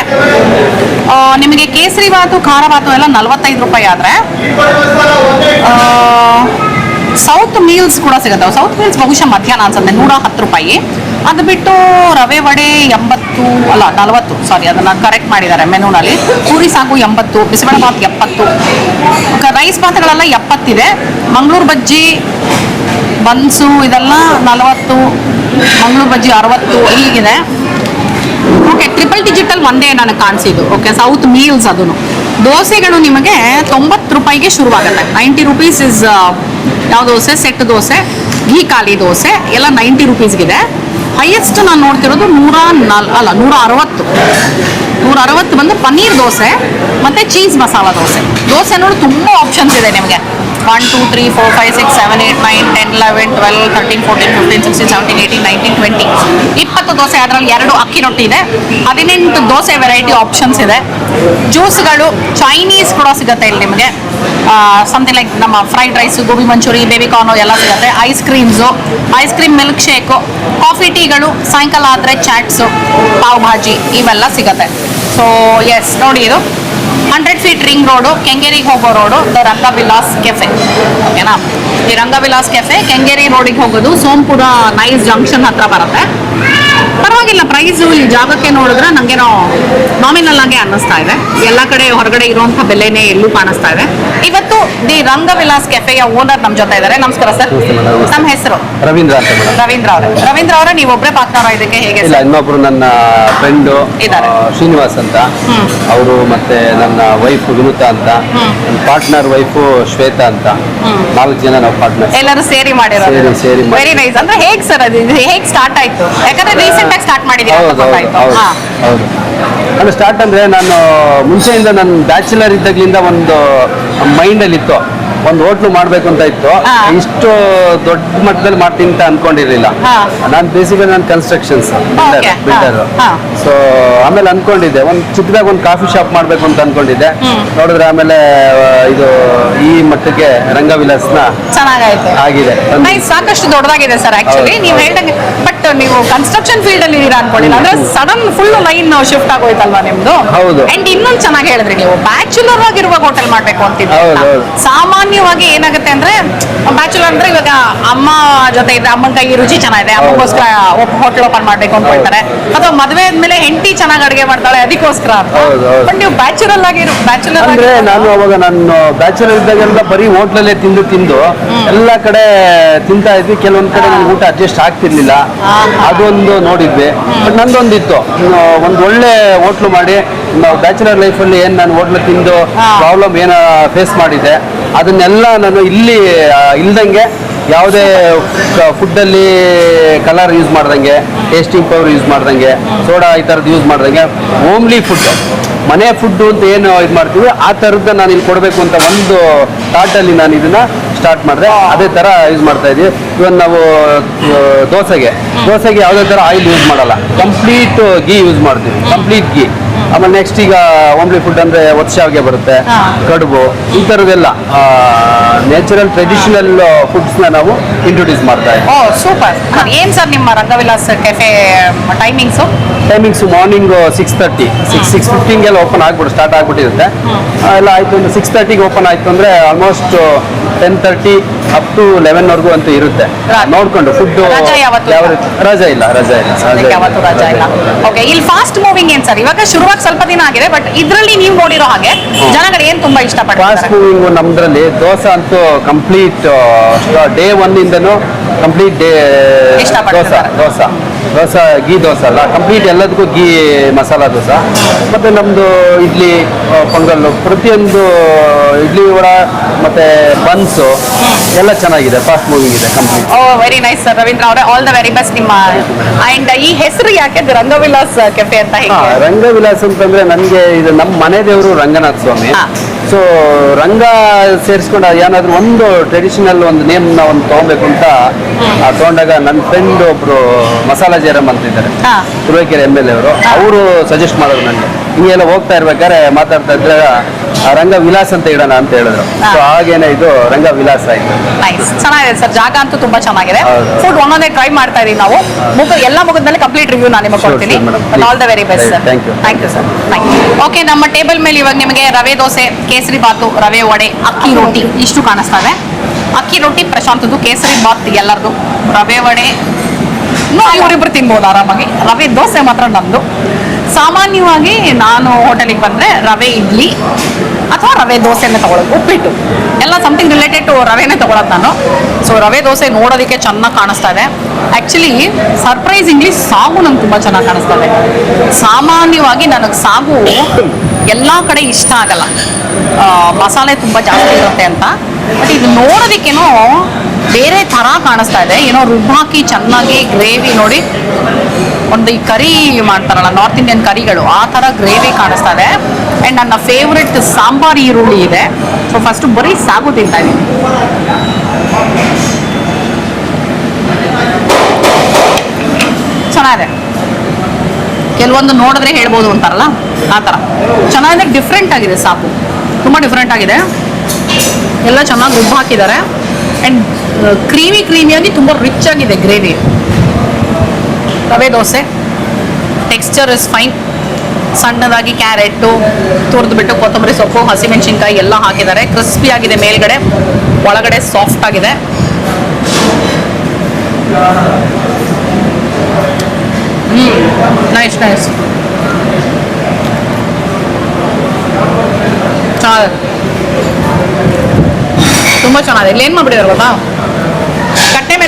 ನಿಮಗೆ ಕೇಸರಿ ಬಾತು, ಖಾರ ಬಾತು ಎಲ್ಲ ನಲ್ವತ್ತೈದು ರೂಪಾಯಿ ಆದರೆ ಸೌತ್ ಮೀಲ್ಸ್ ಕೂಡ ಸಿಗುತ್ತೆ. ಸೌತ್ ಮೀಲ್ಸ್ ಬಹುಶಃ ಮಧ್ಯಾಹ್ನ ಅನ್ಸುತ್ತೆ, ನೂರ ಹತ್ತು ರೂಪಾಯಿ. ಅದು ಬಿಟ್ಟು ರವೆ ವಡೆ ಎಂಬತ್ತು, ಅಲ್ಲ, ನಲವತ್ತು. ಸಾರಿ ಅದನ್ನ ಕರೆಕ್ಟ್ ಮಾಡಿದ್ದಾರೆ ಮೆನುನಲ್ಲಿ. ಪೂರಿ ಸಾಗು ಎಂಬತ್ತು, ಬಿಸಿಬೇಳೆ ಬಾತ್ ಎಪ್ಪತ್ತು. ರೈಸ್ ಬಾತ್ಗಳೆಲ್ಲ ಎಪ್ಪತ್ತಿದೆ. ಮಂಗಳೂರು ಬಜ್ಜಿ, ಬನ್ಸು, ಇದೆಲ್ಲ ನಲವತ್ತು. ಮಂಗಳೂರು ಬಜ್ಜಿ ಅರವತ್ತು. ಹೀಗಿದೆ ಓಕೆ ಟ್ರಿಪಲ್ ಡಿಜಿಟಲ್ ಒಂದೇ ನನಗೆ ಕಾಣಿಸಿದ್ದು. ಓಕೆ ಸೌತ್ ಮೀಲ್ಸ್ ಅದನ್ನು ದೋಸೆಗಳು ನಿಮಗೆ ತೊಂಬತ್ತು ರೂಪಾಯಿಗೆ ಶುರುವಾಗುತ್ತೆ. ನೈಂಟಿ ರುಪೀಸ್ ಇಸ್ ಯಾವ ದೋಸೆ? ಸೆಟ್ ದೋಸೆ. ಘೀ ಖಾಲಿ ದೋಸೆ. ಎಲ್ಲ ನೈಂಟಿ ರುಪೀಸ್ಗಿದೆ ಹೈಯೆಸ್ಟ್ ನಾನು ನೋಡ್ತಿರೋದು ನೂರ ನಾಲ್ ಅಲ್ಲ, ನೂರ ಅರವತ್ತು. ನೂರ ಅರವತ್ತು ಬಂದು ಪನ್ನೀರ್ ದೋಸೆ ಮತ್ತು ಚೀಸ್ ಮಸಾಲ ದೋಸೆ. ದೋಸೆ ನೋಡಿ ತುಂಬ ಆಪ್ಷನ್ಸ್ ಇದೆ ನಿಮಗೆ. One two three four five six seven eight nine ten eleven twelve thirteen fourteen fifteen sixteen seventeen eighteen nineteen twenty ಇಪ್ಪತ್ತು ದೋಸೆ ಅದರಲ್ಲಿ ಎರಡು ಅಕ್ಕಿ ರೊಟ್ಟಿ ಇದೆ. ಹದಿನೆಂಟು ದೋಸೆ ವೆರೈಟಿ ಆಪ್ಷನ್ಸ್ ಇದೆ. ಜ್ಯೂಸ್ಗಳು ಚೈನೀಸ್ ಕೂಡ ಸಿಗುತ್ತೆ ಇಲ್ಲಿ ನಿಮಗೆ. ಸಮಥಿಂಗ್ ಲೈಕ್ ನಮ್ಮ fried rice gobi manchurian baby corn ಎಲ್ಲ ಸಿಗುತ್ತೆ. Ice creams ice cream milk shake coffee ಟೀಗಳು ಸಾಯಂಕಾಲ ಆದರೆ ಚಾಟ್ಸು ಪಾವ್ ಭಾಜಿ, ಇವೆಲ್ಲ ಸಿಗುತ್ತೆ. ಸೊ ಎಸ್ ನೋಡಿ ಇದು. ಹಂಡ್ರೆಡ್ ಫೀಟ್ ರಿಂಗ್ ರೋಡು ಕೆಂಗೇರಿಗೆ ಹೋಗೋ ರೋಡು ದ ರಂಗವಿಲಾಸ್ ಕೆಫೆ ಓಕೆನಾ ಈ ರಂಗವಿಲಾಸ್ ಕೆಫೆ ಕೆಂಗೇರಿ ರೋಡಿಗೆ ಹೋಗೋದು ಸೋಂಪುರ ನೈಸ್ ಜಂಕ್ಷನ್ ಹತ್ರ ಬರುತ್ತೆ. ಪರವಾಗಿಲ್ಲ ಪ್ರೈಸು ಈ ಜಾಗಕ್ಕೆ ನೋಡಿದ್ರೆ ನಂಗೇನೋ ನಾಮಿನಲ್ ಆಗಿ ಅನ್ನಿಸ್ತಾ ಇದೆ. ಎಲ್ಲ ಕಡೆ ಹೊರಗಡೆ ಇರುವಂಥ ಬೆಲೆನೇ ಎಲ್ಲೂ ಕಾಣಿಸ್ತಾ ಇದೆ. ದಿ ರಂಗವಿಲಾಸ್ ಕೆಫೆಯ ಓನರ್ ನಮ್ಮ ಜೊತೆ ಇದ್ದಾರೆ. ನಮಸ್ಕಾರ ಸರ್. ನಮ್ಮ ಹೆಸರು? ರವೀಂದ್ರ ಅಂತ ಮೇಡಮ್. ರವೀಂದ್ರ ಅವರೇ. ರವೀಂದ್ರ ಅವರೇ ನೀವು ಒಬ್ಬರೇ ಪಾರ್ಟ್ನರ್ ಇದಕ್ಕೆ? ಹೇಗೆ ಇಲ್ಲ ಇನ್ನೊಬ್ರು ನನ್ನ ಫ್ರೆಂಡು ಇದ್ದಾರೆ. ಶ್ರೀನಿವಾಸ್ ಅಂತ. ಅವರು ಮತ್ತೆ ನನ್ನ ವೈಫ್ ವಿನುತಾ ಅಂತ. ನನ್ನ ಪಾರ್ಟ್ನರ್ ವೈಫು ಶ್ವೇತಾ ಅಂತ. ನಾಲ್ಕು ಜನ ನಾವು ಪಾರ್ಟ್ನರ್ ಎಲ್ಲರೂ ಸೇರಿ ಮಾಡಿರೋದು. ಸೇರಿ- ಸೇರಿ ಮಾಡಿ- ವೆರಿ ನೈಸ್ ಅಂದ್ರೆ ಹೇಗೆ ಸರ್ ಅದು? ಹೇಗೆ ಹೇಗ್ ಸ್ಟಾರ್ಟ್ ಆಯ್ತು? ಯಾಕಂದ್ರೆ ರೀಸೆಂಟ್ ಆಗಿ ಸ್ಟಾರ್ಟ್ ಮಾಡಿದ್ದೀರಾ ಅಂತ ಹೌದು ಹೌದು ಗೊತ್ತಾಯ್ತು. ಹೌದು ಹಾ. ಹೌದು. ಅಂದ್ರೆ ಸ್ಟಾರ್ಟ್ ಅಂದರೆ ನಾನು ಮುಂಚೆಯಿಂದ ನನ್ನ ಬ್ಯಾಚುಲರ್ ಇದ್ದಾಗ್ಲಿಂದ ಒಂದು ಮೈಂಡಲ್ಲಿ ಇತ್ತು ಒಂದು ಹೋಟ್ಲು ಮಾಡ್ಬೇಕು ಅಂತ ಇತ್ತು. ಇಷ್ಟು ದೊಡ್ಡ ಮಟ್ಟದಲ್ಲಿ ಮಾಡ್ತೀನಿ ಅಂತ ಅನ್ಕೊಂಡಿರ್ಲಿಲ್ಲ. ನಾನು ಬೇಸಿಕಲಿ ನಾನು ಕನ್ಸ್ಟ್ರಕ್ಷನ್ಸ್ ಬಿಲ್ಡರ್. ಸೊ ಆಮೇಲೆ ಅನ್ಕೊಂಡಿದ್ದೆ. ಒಂದು ಚಿಕ್ಕದಾಗ ಒಂದು ಕಾಫಿ ಶಾಪ್ ಮಾಡ್ಬೇಕು ಅಂತ ಅನ್ಕೊಂಡಿದ್ದೆ. ನೋಡಿದ್ರೆ ಆಮೇಲೆ ಇದು ಈ ಮಟ್ಟಕ್ಕೆ ರಂಗವಿಲಾಸ್ನ ಆಗಿದೆ. ಸಾಕಷ್ಟು ದೊಡ್ಡದಾಗಿದೆ ಸರ್ ಆಕ್ಚುಲಿ ನೀವು ಹೌದು. ಹೇಳ್ದಂಗೆ ಬಟ್ ನೀವು ಕನ್ಸ್ಟ್ರಕ್ಷನ್ ಫೀಲ್ಡ್ ಅಲ್ಲಿ ಇದ್ದೀರಾ ಅನ್ಕೊಂಡಿಲ್ಲ. ಅಂದ್ರೆ ಸಡನ್ ಫುಲ್ ಲೈನ್ ಶಿಫ್ಟ್ ಆಗೋಯ್ತಲ್ವಾ ನಿಮ್ದು? ಹೌದು. ಅಂಡ್ ಇನ್ನೊಂದು ಚೆನ್ನಾಗಿ ಹೇಳಿದ್ರಿ ನೀವು. ಬ್ಯಾಚುಲರ್ ಆಗಿರುವ ಹೋಟೆಲ್ ಮಾಡ್ಬೇಕು ಅಂತಿದ್ದೆ ಹೌದು, ಹೌದು. ಸಾಮಾನ್ಯ ಸಾಮಾನ್ಯವಾಗಿ ಏನಾಗುತ್ತೆ ಅಂದ್ರೆ ಬ್ಯಾಚುಲರ್ ಅಂದ್ರೆ ಇವಾಗ ಅಮ್ಮ ಜೊತೆ ಇದ್ರೆ ಅಮ್ಮನ ಕೈ ರುಚಿ ಚೆನ್ನಾಗಿದೆ ಅಮ್ಮಗೋಸ್ಕರ ಹೋಟೆಲ್ ಓಪನ್ ಮಾಡ್ಬೇಕು ಅನ್ಕೊಳ್ತಾರೆ. ಅಥವಾ ಮದುವೆ ಆದ್ಮೇಲೆ ಹೆಂಡತಿ ಚೆನ್ನಾಗಿ ಅಡುಗೆ ಮಾಡ್ತಾಳೆ ಅದಕ್ಕೋಸ್ಕರ. ಬಟ್ ನೀವು ಬ್ಯಾಚುಲರ್ ಆಗಿ ಬ್ಯಾಚುಲರ್ ಅಂದ್ರೆ ನಾನು ಅವಾಗ ನಾನು ಬ್ಯಾಚುಲರ್ ಇದ್ದಾಗೆಲ್ಲ ಬರೀ ಹೋಟ್ಲಲ್ಲೇ ತಿಂದು ತಿಂದು ಎಲ್ಲ ಕಡೆ ತಿಂತಾ ಇದ್ವಿ. ಕೆಲವೊಂದ್ ಕಡೆ ನನ್ಗೆ ಊಟ ಅಡ್ಜಸ್ಟ್ ಆಗ್ತಿರ್ಲಿಲ್ಲ. ಅದೊಂದು ನೋಡಿದ್ವಿ ಬಟ್ ನಂದೊಂದಿತ್ತು. ಒಂದು ಒಂದ್ ಒಳ್ಳೆ ಹೋಟ್ಲು ಮಾಡಿ ನಾವು ಬ್ಯಾಚುಲರ್ ಲೈಫಲ್ಲಿ ಏನ್ ನಾನು ಹೋಟ್ಲು ತಿಂದು ಪ್ರಾಬ್ಲಮ್ ಏನ ಫೇಸ್ ಮಾಡಿದ್ದೆ. ಅದನ್ನೆಲ್ಲ ನಾನು ಇಲ್ಲಿ ಇಲ್ದಂಗೆ ಯಾವುದೇ ಫುಡ್ಡಲ್ಲಿ ಕಲರ್ ಯೂಸ್ ಮಾಡ್ದಂಗೆ ಟೇಸ್ಟಿಂಗ್ ಪೌಡರ್ ಯೂಸ್ ಮಾಡ್ದಂಗೆ ಸೋಡಾ ಈ ಥರದ್ದು ಯೂಸ್ ಮಾಡ್ದಂಗೆ ಓಮ್ಲಿ ಫುಡ್ ಮನೆ ಫುಡ್ಡು ಅಂತ ಏನು ಇದು ಮಾಡ್ತೀವಿ, ಆ ಥರದ್ದು ನಾನು ಇಲ್ಲಿ ಕೊಡಬೇಕು ಅಂತ ಒಂದು ಥಾಟಲ್ಲಿ ನಾನು ಇದನ್ನು ಸ್ಟಾರ್ಟ್ ಮಾಡಿದೆ. ಅದೇ ಥರ ಯೂಸ್ ಮಾಡ್ತಾ ಇದ್ದೀವಿ. ಇವನ್ ನಾವು ದೋಸೆಗೆ ದೋಸೆಗೆ ಯಾವುದೇ ಥರ ಆಯಿಲ್ ಯೂಸ್ ಮಾಡಲ್ಲ. ಕಂಪ್ಲೀಟ್ ಗೀ ಯೂಸ್ ಮಾಡ್ತೀವಿ. ಕಂಪ್ಲೀಟ್ ಗೀ ಆಮೇಲೆ ನೆಕ್ಸ್ಟ್ ಈಗ ಓಮ್ಲಿ ಫುಡ್ ಅಂದ್ರೆ ಒತ್ಸಾವಿಗೆ ಬರುತ್ತೆ. ಕಡುಬು ಈ ತರದೆಲ್ಲ ನ್ಯಾಚುರಲ್ ಟ್ರೆಡಿಷನಲ್ ಫುಡ್ಸ್ನ ನಾವು ಇಂಟ್ರೊಡ್ಯೂಸ್ ಮಾಡ್ತಾ ಇದ್ದೀವಿ. ಓ ಸೂಪರ್ ಏನ್ ಸರ್ ನಿಮ್ಮ Rangavilas cafe timings timings morning six thirty six six ಫಿಫ್ಟೀನ್ಗೆಲ್ಲ open ಆಗ್ಬಿಟ್ಟು ಸ್ಟಾರ್ಟ್ ಆಗ್ಬಿಟ್ಟಿರುತ್ತೆ. ಎಲ್ಲ ಆಯಿತು ಒಂದು ಸಿಕ್ಸ್ ತರ್ಟಿಗೆ ಓಪನ್ ಆಯಿತು ಅಂದರೆ almost ten thirty up to ಲೆವೆನ್ವರೆಗೂ ಅಂತೂ ಇರುತ್ತೆ. ನೋಡ್ಕೊಂಡು ಫುಡ್ ರಜಾ ಯಾವತ್ತೂ? ಯಾವ ರಜಾ ಇಲ್ಲ ರಜಾ ಇಲ್ಲ ಓಕೆ ಇಲ್ಲಿ. ಫಾಸ್ಟ್ ಮೂವಿಂಗ್ ಏನು ಸರ್ ಇವಾಗ ಶುರುವಾಗಿ ಸ್ವಲ್ಪ ದಿನ ಆಗಿದೆ ಬಟ್ ಇದರಲ್ಲಿ ನೀವು ನೋಡಿರೋ ಹಾಗೆ ಜನಗಳು ಏನು ತುಂಬಾ ಫಾಸ್ಟ್ ಮೂವಿಂಗು ನಮ್ದ್ರಲ್ಲಿ ದೋಸೆ ಅಂತೂ ಕಂಪ್ಲೀಟ್ ಡೇ ಒನ್ ಇಂದನು complete day dosa. Dosa. Dosa ghee dosa ಅಲ್ಲ? ಕಂಪ್ಲೀಟ್ ಎಲ್ಲದಕ್ಕೂ ಗೀ ಮಸಾಲ ದೋಸೆ? ಮತ್ತು ನಮ್ಮದು ಇಡ್ಲಿ ಪೊಂಗಲ್ಲು ಪ್ರತಿಯೊಂದು ಇಡ್ಲಿ ವಡ ಮತ್ತು ಬನ್ಸು ಎಲ್ಲ ಚೆನ್ನಾಗಿದೆ ಫಾಸ್ಟ್ ಮೂವಿಂಗ್ ಇದೆ complete oh very nice sir Ravindra ಅವರೇ ಆಲ್ ದ ವೆರಿ ಬೆಸ್ಟ್ ನಿಮ್ಮ ಆ್ಯಂಡ್ ಈ ಹೆಸರು ಯಾಕೆ ರಂಗವಿಲಾಸ್ ಕೆಫೆ ಅಂತ ಹೇಳಿ ರಂಗವಿಲಾಸ್ ಅಂತಂದರೆ ನನಗೆ ಇದು ನಮ್ಮ ಮನೆ ದೇವರು ರಂಗನಾಥ ಸ್ವಾಮಿ. ಸೊ ರಂಗ ಸೇರಿಸ್ಕೊಂಡು ಏನಾದ್ರು ಒಂದು ಟ್ರೆಡಿಷನಲ್ ಒಂದು ನೇಮ್ನ ಒಂದು ತಗೊಬೇಕು ಅಂತ ತಗೊಂಡಾಗ ನನ್ನ ಫ್ರೆಂಡ್ ಒಬ್ರು ಮಸಾಲಾ ಜಯರಾಮ್ ಅಂತ ಇದ್ದಾರೆ. ತುರುವೇಕೆರೆ ಎಂ ಎಲ್ ಎ ಅವರು. ಅವರು ಸಜೆಸ್ಟ್ ಮಾಡೋರು ನನಗೆ ಹಿಂಗೆಲ್ಲ ಹೋಗ್ತಾ ಇರ್ಬೇಕಾದ್ರೆ ಮಾತಾಡ್ತಾ ಇದ್ರೆ ಆ, ರಂಗ ವಿಲಾಸ ಅಂತ ಇಡೋಣ ಅಂತ ಹೇಳಿದ್ರು. ಸೊ ಹಾಗೇನೆ ಇದು ರಂಗ ವಿಲಾಸ ಆಯ್ತು. ನೈಸ್ ಚೆನ್ನಾಗಿದೆ ಸರ್. ಜಾಗ ಅಂತೂ ತುಂಬಾ ಚೆನ್ನಾಗಿದೆ. ಫುಡ್ ಒಂದೊಂದೇ ಟ್ರೈ ಮಾಡ್ತಾ ಇದೀವಿ ನಾವು. ಮುಗ ಎಲ್ಲ ಮುಗಿದ್ಮೇಲೆ ಕಂಪ್ಲೀಟ್ ರಿವ್ಯೂ ನಾನು ನಿಮಗೆ ಕೊಡ್ತೀನಿ. All the very best sir thank you thank you sir okay ನಮ್ಮ ಟೇಬಲ್ ಮೇಲೆ ಇವಾಗ ನಿಮಗೆ ರವೆ ದೋಸೆ ಕೇಸರಿ ಬಾತು ರವೆ ವಡೆ ಅಕ್ಕಿ ರೊಟ್ಟಿ ಇಷ್ಟು ಕಾಣಿಸ್ತಾ ಇದೆ. ಅಕ್ಕಿ ರೊಟ್ಟಿ ಪ್ರಶಾಂತದ್ದು ಕೇಸರಿ ಬಾತ್ ಎಲ್ಲರದು. ರವೆ ವಡೆ. ಇವರಿಬ್ರು ತಿನ್ಬೋದು ಆರಾಮಾಗಿ. ರವೆ ದೋಸೆ ಮಾತ್ರ ನಂದು ಸಾಮಾನ್ಯವಾಗಿ ನಾನು ಹೋಟೆಲಿಗೆ ಬಂದರೆ ರವೆ ಇಡ್ಲಿ ಅಥವಾ ರವೆ ದೋಸೆನೇ ತಗೊಳ್ಳೋದು ಉಪ್ಪಿಟ್ಟು. ಎಲ್ಲ ಸಮಥಿಂಗ್ ರಿಲೇಟೆಡ್ ಟು ರವೆನೇ ತೊಗೊಳೋದು ನಾನು. ಸೊ ರವೆ ದೋಸೆ ನೋಡೋದಕ್ಕೆ ಚೆನ್ನಾಗಿ ಕಾಣಿಸ್ತಾ ಇದೆ. ಆ್ಯಕ್ಚುಲಿ ಸರ್ಪ್ರೈಸಿಂಗ್ಲಿ ಸಾಗು ನಂಗೆ ತುಂಬ ಚೆನ್ನಾಗಿ ಕಾಣಿಸ್ತಾ ಇದೆ. ಸಾಮಾನ್ಯವಾಗಿ ನನಗೆ ಸಾಗು ಎಲ್ಲ ಕಡೆ ಇಷ್ಟ ಆಗಲ್ಲ. ಮಸಾಲೆ ತುಂಬ ಜಾಸ್ತಿ ಇರುತ್ತೆ ಅಂತ. ಬಟ್ ಇದು ನೋಡೋದಕ್ಕೇನೋ ಬೇರೆ ಥರ ಕಾಣಿಸ್ತಾ ಇದೆ. ಏನೋ ರುಬ್ಬಾಕಿ ಚೆನ್ನಾಗಿ ಗ್ರೇವಿ ನೋಡಿ. ಒಂದು ಈ ಕರಿ ಮಾಡ್ತಾರಲ್ಲ ನಾರ್ತ್ ಇಂಡಿಯನ್ ಕರಿಗಳು, ಆ ಥರ ಗ್ರೇವಿ ಕಾಣಿಸ್ತಾ ಇದೆ. ಆ್ಯಂಡ್ ನನ್ನ ಫೇವ್ರೆಟ್ ಸಾಂಬಾರ್ ಈರುಳ್ಳಿ ಇದೆ. ಸೊ ಫಸ್ಟ್ ಬರೀ ಸಾಗು ತಿಂತಾ ಇದ್ದೀನಿ ಚೆನ್ನಾಗಿದೆ. ಕೆಲವೊಂದು ನೋಡಿದ್ರೆ ಹೇಳ್ಬೋದು ಅಂತಾರಲ್ಲ, ಆ ಥರ ಚೆನ್ನಾಗಿದೆ ಡಿಫ್ರೆಂಟ್ ಆಗಿದೆ ಸಾಕು ತುಂಬ ಡಿಫ್ರೆಂಟ್ ಆಗಿದೆ. ಎಲ್ಲ ಚೆನ್ನಾಗಿ ರುಬ್ಬು ಹಾಕಿದ್ದಾರೆ ಆ್ಯಂಡ್ ಕ್ರೀಮಿ ಕ್ರೀಮಿಯಾಗಿ ತುಂಬ ರಿಚ್ ಆಗಿದೆ gravy. Rava dosa. Texture is fine ಸಣ್ಣದಾಗಿ ಕ್ಯಾರೆಟು ತುರಿದ್ಬಿಟ್ಟು ಕೊತ್ತಂಬರಿ ಸೊಪ್ಪು, ಹಸಿಮೆಣಸಿನ್ಕಾಯಿ ಎಲ್ಲ ಹಾಕಿದ್ದಾರೆ. ಕ್ರಿಸ್ಪಿ ಆಗಿದೆ ಮೇಲ್ಗಡೆ. ಒಳಗಡೆ ಸಾಫ್ಟ್ ಆಗಿದೆ. ನೈಸ್ ನೈಸ್ ತುಂಬ ಚೆನ್ನಾಗಿದೆ. ಇಲ್ಲಿ ಏನು ಮಾಡ್ಬಿಟ್ಟಿದ್ದಾರೆ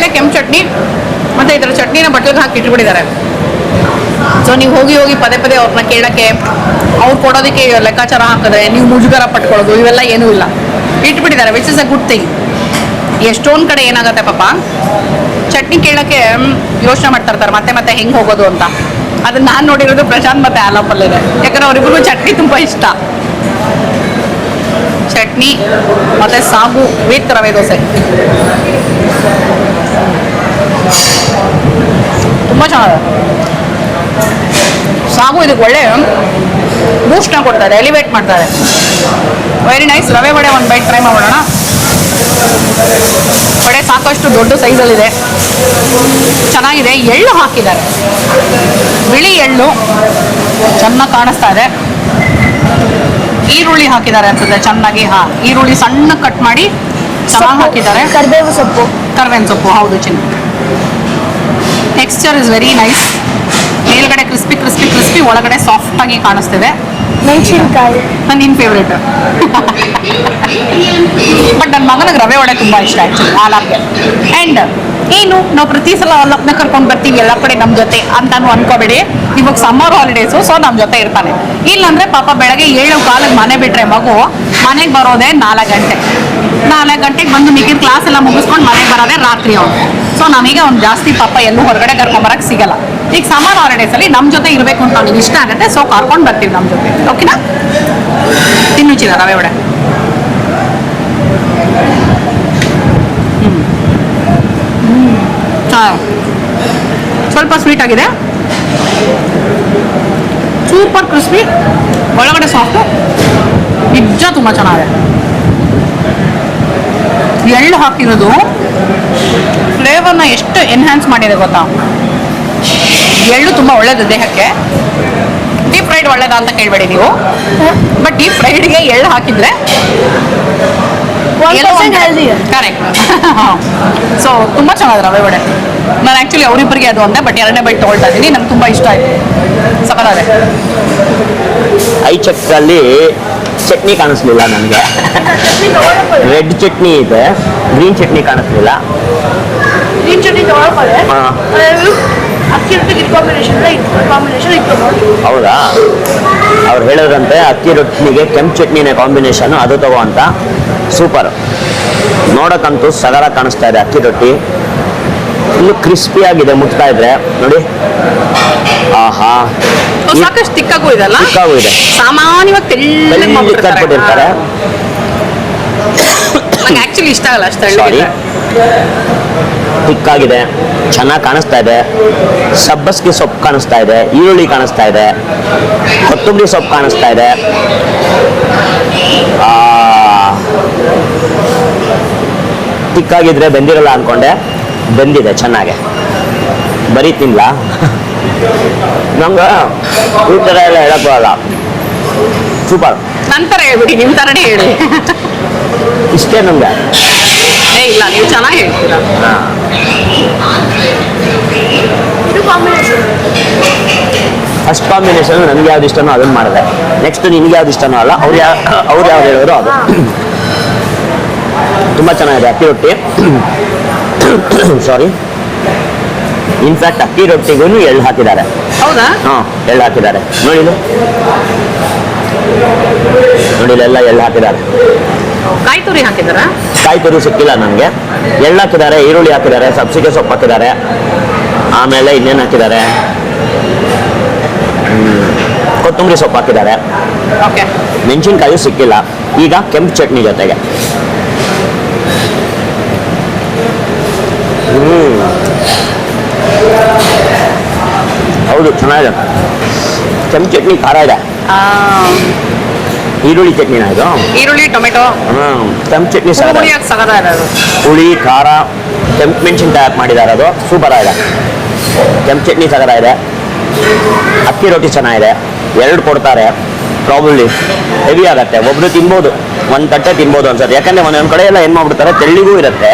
ಮೇಲೆ ಕೆಂಪು ಚಟ್ನಿ ಮತ್ತೆ ಇದರ ಚಟ್ನಿನ ಬಟ್ಲಿಗೆ ಹಾಕಿ ಇಟ್ಬಿಟ್ಟಿದ್ದಾರೆ. ಸೊ ನೀವು ಹೋಗಿ ಹೋಗಿ ಪದೇ ಪದೇ ಅವ್ರನ್ನ ಕೇಳೋಕ್ಕೆ, ಅವ್ರು ಕೊಡೋದಕ್ಕೆ ಲೆಕ್ಕಾಚಾರ ಹಾಕಿದ್ರೆ ನೀವು ಮುಜುಗರ ಪಟ್ಕೊಳ್ಳೋದು ಇವೆಲ್ಲ ಏನೂ ಇಲ್ಲ. ಇಟ್ಬಿಟ್ಟಿದ್ದಾರೆ which is a good thing ಎಷ್ಟೊಂದು ಕಡೆ ಏನಾಗುತ್ತೆ ಪಾಪ? ಚಟ್ನಿ ಕೇಳೋಕ್ಕೆ ಯೋಚನೆ ಮಾಡ್ತಾ ಇರ್ತಾರೆ, ಮತ್ತೆ ಮತ್ತೆ ಹೆಂಗೆ ಹೋಗೋದು ಅಂತ. ಅದನ್ನ ನಾನು ನೋಡಿರೋದು ಪ್ರಶಾಂತ್ ಮತ್ತೆ ಆಲಪಲ್ಲಿದೆ ಯಾಕಂದ್ರೆ ಅವರಿಬ್ರಿಗೂ ಚಟ್ನಿ ತುಂಬ ಇಷ್ಟ. ಚಟ್ನಿ ಮತ್ತೆ ಸಾಗು ವೇತ್ ರವೆ ದೋಸೆ. ತುಂಬ ಚೆನ್ನಾಗಿದೆ. ಸಾಗು ಇದಕ್ಕೆ ಒಳ್ಳೆ ಬೂಸ್ಟ್ನ ಕೊಡ್ತಾರೆ ಎಲಿವೇಟ್ ಮಾಡ್ತಾರೆ. ವೆರಿ ನೈಸ್ ರವೆ ವಡೆ ಒಂದು ಬೈಟ್ ಟ್ರೈ ಮಾಡೋಣ ವಡೆ ಸಾಕಷ್ಟು ದೊಡ್ಡ ಸೈಜಲ್ಲಿದೆ ಚೆನ್ನಾಗಿದೆ ಎಳ್ಳು ಹಾಕಿದ್ದಾರೆ. ಬಿಳಿ ಎಳ್ಳು ಚೆನ್ನಾಗಿ ಕಾಣಿಸ್ತಾ ಇದೆ. ಈರುಳ್ಳಿ ಹಾಕಿದ್ದಾರೆ ಅನ್ಸುತ್ತೆ ಚೆನ್ನಾಗಿ ಹಾ ಈರುಳ್ಳಿ ಸಣ್ಣ ಕಟ್ ಮಾಡಿ ಚೆನ್ನಾಗಿ ಹಾಕಿದ್ದಾರೆ. ಕರ್ಬೇವು ಸೊಪ್ಪು. ಕರ್ಬೇವಿನ ಸೊಪ್ಪು ಹೌದು ಚಿನ್ನ. ಟೆಕ್ಸ್ಚರ್ ಇಸ್ ವೆರಿ ನೈಸ್ ಮೇಲ್ಗಡೆ ಕ್ರಿಸ್ಪಿ ಕ್ರಿಸ್ಪಿ ಕ್ರಿಸ್ಪಿ ಒಳಗಡೆ ಸಾಫ್ಟ್ ಆಗಿ ಕಾಣಿಸ್ತಿದೆ. ಮೆಣಸಿನ್ಕಾಯಿ. ನನ್ನ ನಿನ್ ಫೇವ್ರೇಟ್ ಬಟ್ ನನ್ನ ಮಗನಿಗೆ ರವೆ ವಡೆ ತುಂಬ ಇಷ್ಟ ಆಯ್ತು ಹಾಲಾಗೆ ಆ್ಯಂಡ್ ಏನು ನಾವು ಪ್ರತಿ ಸಲ ಅಲ್ಲಪ್ಪನ ಕರ್ಕೊಂಡು ಬರ್ತೀವಿ ಎಲ್ಲ ಕಡೆ ನಮ್ಮ ಜೊತೆ ಅಂತಾನು ಅನ್ಕೋಬೇಡಿ. ಇವಾಗ ಸಮ್ಮರ್ ಹಾಲಿಡೇಸು ಸೊ ನಮ್ಮ ಜೊತೆ ಇರ್ತಾನೆ. ಇಲ್ಲಾಂದ್ರೆ ಪಾಪ ಬೆಳಗ್ಗೆ ಏಳು ಕಾಲಕ್ಕೆ ಮನೆ ಬಿಟ್ರೆ ಮಗು ಮನೆಗೆ ಬರೋದೇ ನಾಲ್ಕು ಗಂಟೆ. ನಾಲ್ಕು ಗಂಟೆಗೆ ಬಂದು ಮಿಕ್ಕಿದ ಕ್ಲಾಸ್ ಎಲ್ಲ ಮುಗಿಸ್ಕೊಂಡು ಮನೆಗೆ ಬರೋದೇ ರಾತ್ರಿ ಅವನು. ಸೊ ನಮಗೆ ಅವ್ನು ಜಾಸ್ತಿ ಪಾಪ ಎಲ್ಲೂ ಹೊರಗಡೆ ಕರ್ಕೊಂಬರಕ್ಕೆ ಸಿಗಲ್ಲ. ಈಗ ಸಮರ್ ಹಾಲಿಡೇಸ್ ಅಲ್ಲಿ ನಮ್ಮ ಜೊತೆ ಇರಬೇಕು ಅಂತ ಅವ್ನಿಗೆ ಇಷ್ಟ ಆಗುತ್ತೆ. ಸೊ ಕರ್ಕೊಂಡು ಬರ್ತೀವಿ ನಮ್ಮ ಜೊತೆ. ಓಕೆನಾ ತಿನ್ನು ಚಿನ್ನ ರವೆ ಒಡೆ ಹಾಂ ಸ್ವಲ್ಪ ಸ್ವೀಟ್ ಆಗಿದೆ. ಸೂಪರ್ ಕ್ರಿಸ್ಪಿ ಒಳಗಡೆ ಸಾಫ್ಟು ನಿಜ ತುಂಬ ಚೆನ್ನಾಗಿದೆ. ಎಳ್ಳು ಹಾಕಿರೋದು. ಫ್ಲೇವರ್ನ ಎಷ್ಟು ಎನ್ಹ್ಯಾನ್ಸ್ ಮಾಡಿದೆ ಗೊತ್ತಾ? ಎಳ್ಳು ತುಂಬ ಒಳ್ಳೇದು ದೇಹಕ್ಕೆ. ಡೀಪ್ ಫ್ರೈಡ್ ಒಳ್ಳೇದಾ ಅಂತ ಕೇಳಬೇಡಿ ನೀವು. ಬಟ್ ಡೀಪ್ ಫ್ರೈಡ್ಗೆ ಎಳ್ಳು ಹಾಕಿದ್ರೆ ಕರೆಕ್ಟ್ ಸೊ ತುಂಬ ಚೆನ್ನಾಗಿದೆ ರವೆ ಬಡೆ ನಾನು ಆ್ಯಕ್ಚುಲಿ ಅವರಿಬ್ಬರಿಗೆ ಅದು ಒಂದೇ ಬಟ್ ಎರಡನೇ ಬೈಟ್ ತೊಗೊಳ್ತಾ ಇದ್ದೀನಿ ನಂಗೆ ತುಂಬ ಇಷ್ಟ ಆಯಿತು. ಸಕಲಾದೆ ಐ ಚಕ್ರಲ್ಲಿ ಚಟ್ನಿ ಕಾಣಿಸ್ಲಿಲ್ಲ ನನಗೆ. ರೆಡ್ ಚಟ್ನಿ ಇದೆ ಗ್ರೀನ್ ಚಟ್ನಿ ಕಾಣಿಸ್ಲಿಲ್ಲ. ಗ್ರೀನ್ ಚಟ್ನಿ. ಅಕ್ಕಿ ಕಾಂಬಿನೇಷನ್ ಕಾಂಬಿನೇಷನ್ ಹೌದಾ? ಅವ್ರು ಹೇಳೋದಂತೆ ಅಕ್ಕಿ ರೊಟ್ಟಿಗೆ ಕೆಂಪು ಚಟ್ನಿನ ಕಾಂಬಿನೇಷನ್ ಅದು ತಗೋ ಅಂತ. ಸೂಪರ್. ನೋಡಕ್ಕಂತೂ ಸಗರ ಕಾಣಿಸ್ತಾ ಇದೆ ಅಕ್ಕಿ ರೊಟ್ಟಿ. ಇನ್ನು ಕ್ರಿಸ್ಪಿಯಾಗಿದೆ ಮುಟ್ತಾ ಇದ್ರೆ. ನೋಡಿ. ಆಹಾ. ಸಾಕಷ್ಟು ತಿಕ್ಕಾಗೂ ಇದಲ್ಲ ಚಿಕ್ಕಾಗೂ ಇದೆ. ಸಾಮಾನ್ಯವಾಗಿ ತೆಳ್ಳಗೆ ಬೆಳ್ಳಿ ಮಾಡ್ಬಿಡ್ತಾರೆ. ಕಟ್ಬಿಟ್ಟಿರ್ತಾರೆ. ನಂಗೆ ಆ್ಯಕ್ಚುಲಿ ಇಷ್ಟ ಆಗಲ್ಲ ಅಷ್ಟು ಸಾರಿ ತಿಕ್ಕಾಗಿದೆ. ಚೆನ್ನಾಗಿ ಕಾಣಿಸ್ತಾ ಇದೆ. ಸಬ್ಬಸ್ಗೆ ಸೊಪ್ಪು ಕಾಣಿಸ್ತಾ ಇದೆ. ಈರುಳ್ಳಿ ಕಾಣಿಸ್ತಾ ಇದೆ. ಕೊತ್ತಂಬರಿ ಸೊಪ್ಪು ಕಾಣಿಸ್ತಾ ಇದೆ. ಆ, ತಿಕ್ಕಾಗಿದ್ರೆ ಬೆಂದಿರಲ್ಲ ಅನ್ಕೊಂಡೆ. ಬೆಂದಿದೆ ಚೆನ್ನಾಗೆ. ಬರೀ ತಿನ್ಲ? ನಂಗೆ ಈ ಥರ ಎಲ್ಲ ಹೇಳಕ್ ಬರಲ್ಲ ಸೂಪರ್. ನಂತರ ಹೇಳ್ಬಿಡಿ ನಿಮ್ಮ ಥರನೇ ಹೇಳಿ. ಇಷ್ಟೇ ನಮ್ಗೆ ಏ ಇಲ್ಲ ನೀವು ಚೆನ್ನಾಗಿ ಹೇಳ್ತೀರಾ? ಫಸ್ಟ್ ಕಾಂಬಿನೇಷನ್ ನನಗೆ ಯಾವ್ದು ಇಷ್ಟನೋ ಅದನ್ನ ಮಾಡಿದೆ. ನೆಕ್ಸ್ಟ್ ನಿನಗೆ ಯಾವ್ದು ಇಷ್ಟನೋ ಅಲ್ಲ ಅವ್ರು ಯಾವ ಅವ್ರು ಯಾವ್ದು ಹೇಳಿದ್ರು ಅದು. ತುಂಬ ಚೆನ್ನಾಗಿದೆ ಅಕ್ಕಿ ರೊಟ್ಟಿ. ಸಾರಿ ಇನ್ಫ್ಯಾಕ್ಟ್ ಅಕ್ಕಿ ರೊಟ್ಟಿಗೂ ಎಳ್ಳು ಹಾಕಿದ್ದಾರೆ. ಹೌದಾ? ಹಾಂ ಎಳ್ಳು ಹಾಕಿದ್ದಾರೆ. ನೋಡಿ ನೋಡಿ ಎಲ್ಲ ಎಳ್ಳು ಹಾಕಿದ್ದಾರೆ. ಕಾಯಿ ತುರಿ ಹಾಕಿದಾರಾ ಕಾಯಿ ತುರಿ ಸಿಕ್ಕಿಲ್ಲ ನನಗೆ. ಎಳ್ಳು ಹಾಕಿದ್ದಾರೆ ಈರುಳ್ಳಿ ಹಾಕಿದ್ದಾರೆ ಸಬ್ಸಿಗೆ ಸೊಪ್ಪು ಹಾಕಿದ್ದಾರೆ. ಆಮೇಲೆ ಇನ್ನೇನು ಹಾಕಿದ್ದಾರೆ? ಕೊತ್ತಂಬರಿ ಸೊಪ್ಪು ಹಾಕಿದ್ದಾರೆ. ಓಕೆ. ಮೆಣಸಿನ್ಕಾಯಿ ಸಿಕ್ಕಿಲ್ಲ. ಈಗ ಕೆಂಪು ಚಟ್ನಿ ಜೊತೆಗೆ. ಹ್ಮ್. ಹೌದು ಚೆನ್ನಾಗಿದೆ ಕೆಂಪು ಚಟ್ನಿ ಖಾರ ಇದೆ ಈರುಳ್ಳಿ ಚಟ್ನಿ ಇದು ಈರುಳ್ಳಿ ಟೊಮೆಟೊ ಹ್ಮ್ ಕೆಂಪು ಚಟ್ನಿ ಸಹ ಸಗದ ಹುಳಿ ಖಾರ ಕೆಂಪು ಮೆಣಸಿನ್ಕಾಯಿ ಹಾಕಿ ಮಾಡಿದ್ದಾರೆ ಅದು ಸೂಪರ್ ಆಗಿದೆ ಕೆಂಪು ಚಟ್ನಿ ಸಗದ ಇದೆ ಅಕ್ಕಿ ರೊಟ್ಟಿ ಚೆನ್ನಾಗಿದೆ ಎರಡು ಕೊಡ್ತಾರೆ ಪ್ರಾಬ್ಲಿ ಹೆವಿ ಆಗತ್ತೆ ಒಬ್ರು ತಿನ್ಬೋದು ಒಂದು ತಟ್ಟೆ ತಿನ್ಬೋದು ಅನ್ಸುತ್ತೆ ಯಾಕಂದ್ರೆ ಒಂದೊಂದು ಕಡೆ ಎಲ್ಲ ಏನು ಮಾಡ್ಬಿಡ್ತಾರೆ ತೆಳ್ಳಿಗೂ ಇರುತ್ತೆ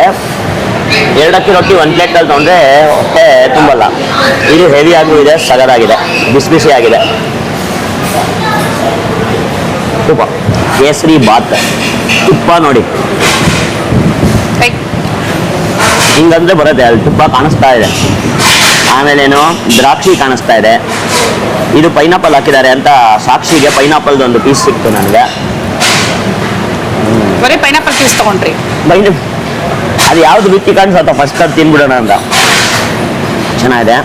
ಎರಡು ಅಕ್ಕಿ ರೊಟ್ಟಿ ಒಂದು ಪ್ಲೇಟಲ್ಲಿ ತೊಗೊಂಡ್ರೆ ಹೊಟ್ಟೆ ತುಂಬಲ್ಲ. ಇದು ಹೆವಿ ಆಗೂ ಇದೆ ಸಗದಾಗಿದೆ ಬಿಸಿ ಬಿಸಿ ಆಗಿದೆ. ತುಪ್ಪ. ಕೇಸರಿ ಬಾತ್. ತುಪ್ಪ ನೋಡಿ. ಹಿಂಗಂದ್ರೆ ಬರುತ್ತೆ ಅಲ್ಲಿ ತುಪ್ಪ ಕಾಣಿಸ್ತಾ ಇದೆ. ಆಮೇಲೇನು ದ್ರಾಕ್ಷಿ ಕಾಣಿಸ್ತಾ ಇದೆ. ಇದು ಪೈನಾಪಲ್ ಹಾಕಿದ್ದಾರೆ ಅಂತ ಸಾಕ್ಷಿಗೆ ಪೈನಾಪಲ್ದು ಒಂದು ಪೀಸ್ ಸಿಕ್ತು ನನಗೆ. ಬರೀ ಪೈನಾಪಲ್ ಪೀಸ್ ತಗೊಂಡ್ರಿ. ಪೈನ ಅದು ಯಾವ್ದು ರುಚಿ ಕಾಣಿಸುತ್ತ ಫಸ್ಟ್ ಅದು ತಿನ್ಬಿಡೋಣ ಅಂತ. ಚೆನ್ನಾಗಿದೆ.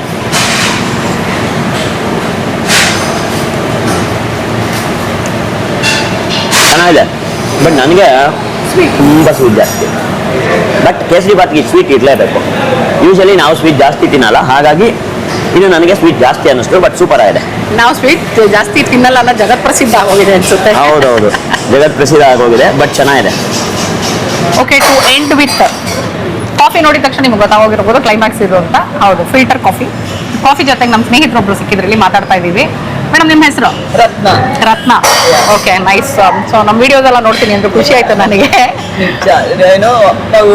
ಚೆನ್ನಾಗಿದೆ. ಬಟ್ ನನಗೆ ಸ್ವೀಟ್ ತುಂಬ ಸ್ವೀಟ್ ಜಾಸ್ತಿ. ಬಟ್ ಕೇಸರಿ ಬಾತ್ಗೆ ಸ್ವೀಟ್ ಇರಲೇಬೇಕು. ಯೂಶಲಿ ನಾವು ಸ್ವೀಟ್ ಜಾಸ್ತಿ ತಿನ್ನಲ್ಲ. ಹಾಗಾಗಿ ಇದು ನನಗೆ ಸ್ವೀಟ್ ಜಾಸ್ತಿ ಅನ್ನಿಸ್ತು ಬಟ್ ಸೂಪರ್ ಆಗಿದೆ. ನಾವು ಸ್ವೀಟ್ ಜಾಸ್ತಿ ತಿನ್ನಲ್ಲ ಅನ್ನೋ ಜಗತ್ ಪ್ರಸಿದ್ಧ ಆಗೋಗಿದೆ ಅನ್ಸುತ್ತೆ. ಹೌದೌದು. ಜಗತ್ ಪ್ರಸಿದ್ಧ ಆಗೋಗಿದೆ ಬಟ್ ಚೆನ್ನಾಗಿದೆ. Okay to end with coffee ನೋಡಿದ ತಕ್ಷಣ ನಿಮ್ಗೆ ಗೊತ್ತಾಗೋಗಿರ್ಬೋದು ಕ್ಲೈಮ್ಯಾಕ್ಸ್ ಇದು ಅಂತ. ಹೌದು ಫಿಲ್ಟರ್ ಕಾಫಿ ಕಾಫಿ ಜೊತೆಗೆ ನಮ್ಮ ಸ್ನೇಹಿತರೊಬ್ರು ಸಿಕ್ಕಿದ್ರಲ್ಲಿ ಮಾತಾಡ್ತಾ ಇದ್ದೀವಿ. ಮೇಡಮ್ ನಿಮ್ಮ ಹೆಸರು? Ratna. Ratna. Okay nice so ನಮ್ಮ ವಿಡಿಯೋಸ್ ಎಲ್ಲ ನೋಡ್ತೀನಿ ಅಂದ್ರೆ ಖುಷಿ ಆಯ್ತು ನನಗೆ. ಏನು ನಾವು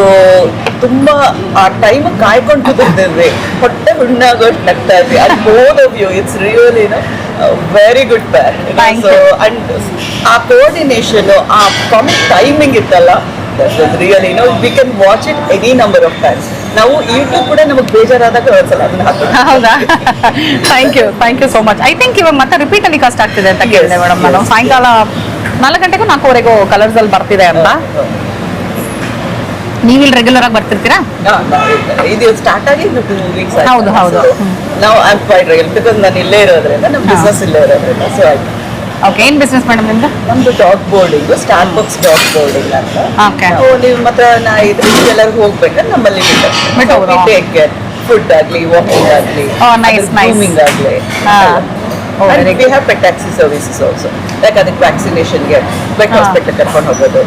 ತುಂಬಾ ಆ ಟೈಮ್ ಕಾಯ್ಕೊಂಡು ಬಂದಿದ್ವಿ. ಹೊಟ್ಟೆ ಹುಣ್ಣಾಗೋಷ್ಟು ನಗ್ತಾ ಇದ್ವಿ. ಓ both of you it's really very good pair so. And ಆ ಕೋಆರ್ಡಿನೇಷನ್ ಆ ಕಾಮಿಕ್ ಟೈಮಿಂಗ್ ಇತ್ತಲ್ಲ really no we can watch it any number of times ನಾವು ಯೂಟ್ಯೂಬ್ ಕೂಡ ನಮಗೆ ಬೇಜಾರಾದಾಗ ಒಂದ್ಸಲ ಅದನ್ನ ಹೌದಾ? Thank you thank you so much I think ಇವಾಗ ಮತ್ತೆ ರಿಪೀಟ್ ಅಲ್ಲಿ ಕಾಸ್ಟ್ ಆಗ್ತಿದೆ ಅಂತ ಕೇಳಿದೆ ಮೇಡಮ್ ನಾನು. ಸಾಯಂಕಾಲ ನಾಲ್ಕು ಗಂಟೆಗೂ ನಾಲ್ಕೂವರೆಗೂ ಕಲರ್ಸ್ ಅಲ್ಲಿ ಬರ್ತಿದೆ ಅಂತ. ನೀವು ಇಲ್ಲಿ ರೆಗ್ಯುಲರ್ ಆಗಿ ಬರ್ತಿರ್ತೀರಾ? ಇದು ಸ್ಟಾರ್ಟ್ ಆಗಿ ಟೂ ವೀಕ್ಸ್ ಹೌದು, ಹೌದು. ನಾವು ಐಮ್ ಕ್ವೈಟ್ ರೆಗ್ಯುಲರ್ ಬಿಕಾಸ್ ನಾನು ಇಲ್ಲೇ ಇರೋದ್ರಿಂದ ನಮ್ಮ ಬಿಸ್ನೆಸ್ ಇಲ್ಲೇ ಇರೋದ್ರಿಂದ ಸೊ ಆಯ್ತು. ಓಕೆ ಏನ್ ಬಿಸ್ನೆಸ್ ಮೇಡಮ್ ನಿಮ್ದು? ನಮ್ದು dog boarding star books dog boarding ಅಂತ. ಓಕೆ ನಾವು ನೀವು ಮಾತ್ರ ನಾ ಇದ್ರೆ ಎಲ್ಲರಿಗೂ ಹೋಗ್ಬೇಕಂದ್ರೆ ನಮ್ಮಲ್ಲಿ ಬಿಟ್ಟು ಹೋಗೋದಾ? ಟೇಕ್ ಕೇರ್ ಫುಡ್ ಆಗ್ಲಿ ವಾಕಿಂಗ್ ಆಗ್ಲಿ Oh, nice, nice. ಗ್ರೂಮಿಂಗ್ ಆಗ್ಲಿ. ಹಾ. Oh, very we have pet taxi services also like ಅದಕ್ಕೆ ವ್ಯಾಕ್ಸಿನೇಷನ್ಗೆ ಹಾ. ಹಾಸ್ಪಿಟಲ್ ಕರ್ಕೊಂಡು ಹೋಗೋದು.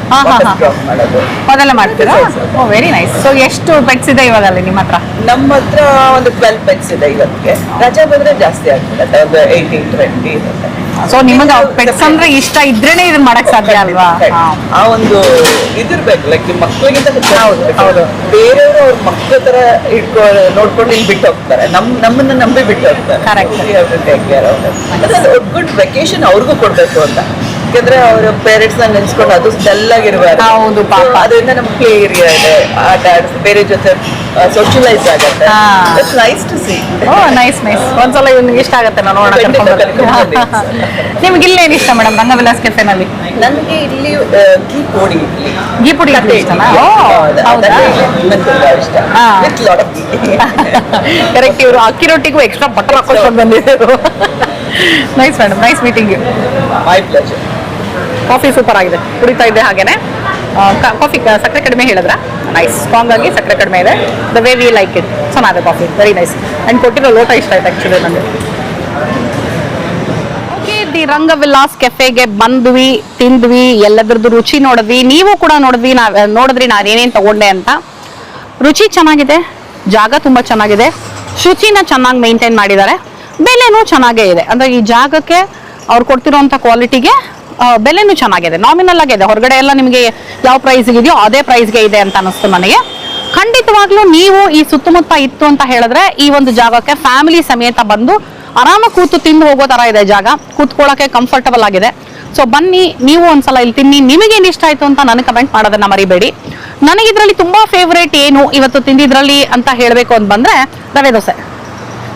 ಡ್ರಾಪ್ ಮಾಡೋದು. ಅದೆಲ್ಲ ಮಾಡ್ತೀರಾ. ಓ ವೆರಿ ನೈಸ್ ಸೊ ಎಷ್ಟು ಪೆಟ್ಸ್ ಇದೆ ಇವಾಗ ಅಲ್ಲಿ ನಿಮ್ಮ ಹತ್ರ? ನಮ್ಮ ಹತ್ರ ಒಂದು ಟ್ವೆಲ್ ಪೆಟ್ಸ್ ಇದೆ ಇವತ್ತಿಗೆ. ರಜಾ ಬಂದ್ರೆ ಜಾಸ್ತಿ ಆಗ್ಬಿಡುತ್ತೆ ಒಂದು ಏಯ್ಟೀನ್ ಟ್ವೆಂಟಿ ಸೊ ನಿಮಗೆ ಪೆಟ್ಸ್ ಅಂದ್ರೆ ಇಷ್ಟ ಇದ್ರೇನೆ ಇದನ್ನ ಮಾಡಕ್ ಸಾಧ್ಯ ಅಲ್ವಾ. ಆ ಒಂದು ಇದಿರ್ಬೇಕು ಲೈಕ್ ನಿಮ್ಮ ಮಕ್ಕಳಿಗಿಂತ ಹೌದು. ಬೇರೆಯವರು ಅವ್ರ ಮಕ್ಕಳ ತರ ಇಟ್ಕೊ ನೋಡ್ಕೊಂಡು ಇಲ್ಲಿ ಬಿಟ್ಟು ಹೋಗ್ತಾರೆ. ನಮ್ ನಮ್ಮನ್ನ ನಂಬಿ ಬಿಟ್ಟು ಹೋಗ್ತಾರೆ. ಕರೆಕ್ಟ್ ಗುಡ್ ವೆಕೇಶನ್ ಅವ್ರಿಗೂ ಕೊಡ್ಬೇಕು. ಅಂತ. ಯಾಕಂದ್ರೆ ಅವ್ರ ಪೇರೆಂಟ್ಸ್ನ ನೆನ್ಸ್ಕೊಂಡು ಅದು ಡಲ್ ಆಗಿರ್ಬಾರ್ದು. ಹೌದು, ಪಾಪ. ಅದರಿಂದ ನಮ್ಗೆ ಪ್ಲೇ ಏರಿಯಾ ಇದೆ ಆ ಆಡಿಸ್ ಬೇರೆ ಜೊತೆ ಸೋಷಿಯಲೈಸ್ ಆಗುತ್ತೆ. It's nice to see oh nice nice ಒಂದ್ಸಲ ಇವ್ನಿಗೆ ಇಷ್ಟ ಆಗುತ್ತೆ ನಾನು ನೋಡೋಣ. ನಿಮ್ಗೆ ಇಲ್ಲೇನು ಇಷ್ಟ ಮೇಡಮ್ ರಂಗವಿಲಾಸ್ ಕೆಫೆನಲ್ಲಿ ನನಗೆ ಇಲ್ಲಿ ಗೀ ಪೋಡಿ ಘೀ ಪುಡಿ ಕಟ್ಟೆ ಇಷ್ಟನಾ? ಓ, ಹೌದು, ಇಲ್ಲಿ ಇಷ್ಟ. ಹಾ. ವಿತ್ ಲಾಟ್ ಆಫ್ ಕರೆಕ್ಟ್ ಇವರು ಅಕ್ಕಿ ರೊಟ್ಟಿಗೂ ಎಕ್ಸ್ಟ್ರಾ ಬಟರ್ ಹಾಕೊಂಡು ಬಂದಿದ್ರು nice madam nice meeting you my pleasure coffee super ಆಗಿದೆ. ಕುಡಿತಾ ಇದ್ದೆ ಹಾಗೇನೆ. ಕಾಫಿ ಸಕ್ಕರೆ ಕಡಿಮೆ ಹೇಳಿದ್ರ? ನೈಸ್ ಸ್ಟ್ರಾಂಗ್ ಆಗಿ ಸಕ್ಕರೆ ಕಡಿಮೆ ಇದೆ. The way we like it ಚೆನ್ನಾಗಿದೆ ಕಾಫಿ ವೆರಿ ನೈಸ್ ಆ್ಯಂಡ್ ಕೊಟ್ಟಿರೋ ಲೋಟ ಇಷ್ಟ ಆಯ್ತು ಆ್ಯಕ್ಚುಲಿ ನನಗೆ ಓಕೆ ದಿ ರಂಗವಿಲಾಸ್ ಕೆಫೆಗೆ ಬಂದ್ವಿ ತಿಂದ್ವಿ ಎಲ್ಲದ್ರದ್ದು ರುಚಿ ನೋಡಿದ್ವಿ. ನೀವು ಕೂಡ ನೋಡಿದ್ವಿ ನಾವ್ ನೋಡಿದ್ರಿ ನಾನು ಏನೇನು ತಗೊಂಡೆ ಅಂತ. ರುಚಿ ಚೆನ್ನಾಗಿದೆ. ಜಾಗ ತುಂಬ ಚೆನ್ನಾಗಿದೆ. ಶುಚಿನ ಚೆನ್ನಾಗಿ ಮೇಂಟೈನ್ ಮಾಡಿದ್ದಾರೆ. ಬೆಲೆನೂ ಚೆನ್ನಾಗೇ ಇದೆ. ಅಂದ್ರೆ ಈ ಜಾಗಕ್ಕೆ ಅವ್ರು ಕೊಡ್ತಿರೋಂಥ ಕ್ವಾಲಿಟಿಗೆ ಬೆಲೆನೂ ಚೆನ್ನಾಗಿದೆ. ನಾಮಿನಲ್ ಆಗಿದೆ ಹೊರಗಡೆ ಎಲ್ಲ ನಿಮಗೆ ಯಾವ ಪ್ರೈಸ್ಗೆ ಇದೆಯೋ ಅದೇ ಪ್ರೈಸ್ಗೆ ಇದೆ ಅಂತ ಅನಿಸ್ತು ನನಗೆ. ಖಂಡಿತವಾಗ್ಲೂ ನೀವು ಈ ಸುತ್ತಮುತ್ತ ಇತ್ತು ಅಂತ ಹೇಳಿದ್ರೆ ಈ ಒಂದು ಜಾಗಕ್ಕೆ ಫ್ಯಾಮಿಲಿ ಸಮೇತ ಬಂದು ಆರಾಮ ಕೂತು ತಿಂದು ಹೋಗೋ ತರ ಇದೆ ಜಾಗ. ಕೂತ್ಕೊಳ್ಳೋಕೆ ಕಂಫರ್ಟಬಲ್ ಆಗಿದೆ. ಸೊ ಬನ್ನಿ, ನೀವು ಒಂದ್ಸಲ ಇಲ್ಲಿ ತಿನ್ನಿ. ನಿಮಗೇನು ಇಷ್ಟ ಆಯ್ತು ಅಂತ ನನಗೆ ಕಮೆಂಟ್ ಮಾಡೋದನ್ನ ಮರಿಬೇಡಿ. ನನಗೆ ಇದರಲ್ಲಿ ತುಂಬಾ ಫೇವ್ರೇಟ್ ಏನು? ಇವತ್ತು ತಿಂದಿದ್ರಲ್ಲಿ ಅಂತ ಹೇಳಬೇಕು ಅಂತ ಬಂದ್ರೆ ರವೆ ದೋಸೆ.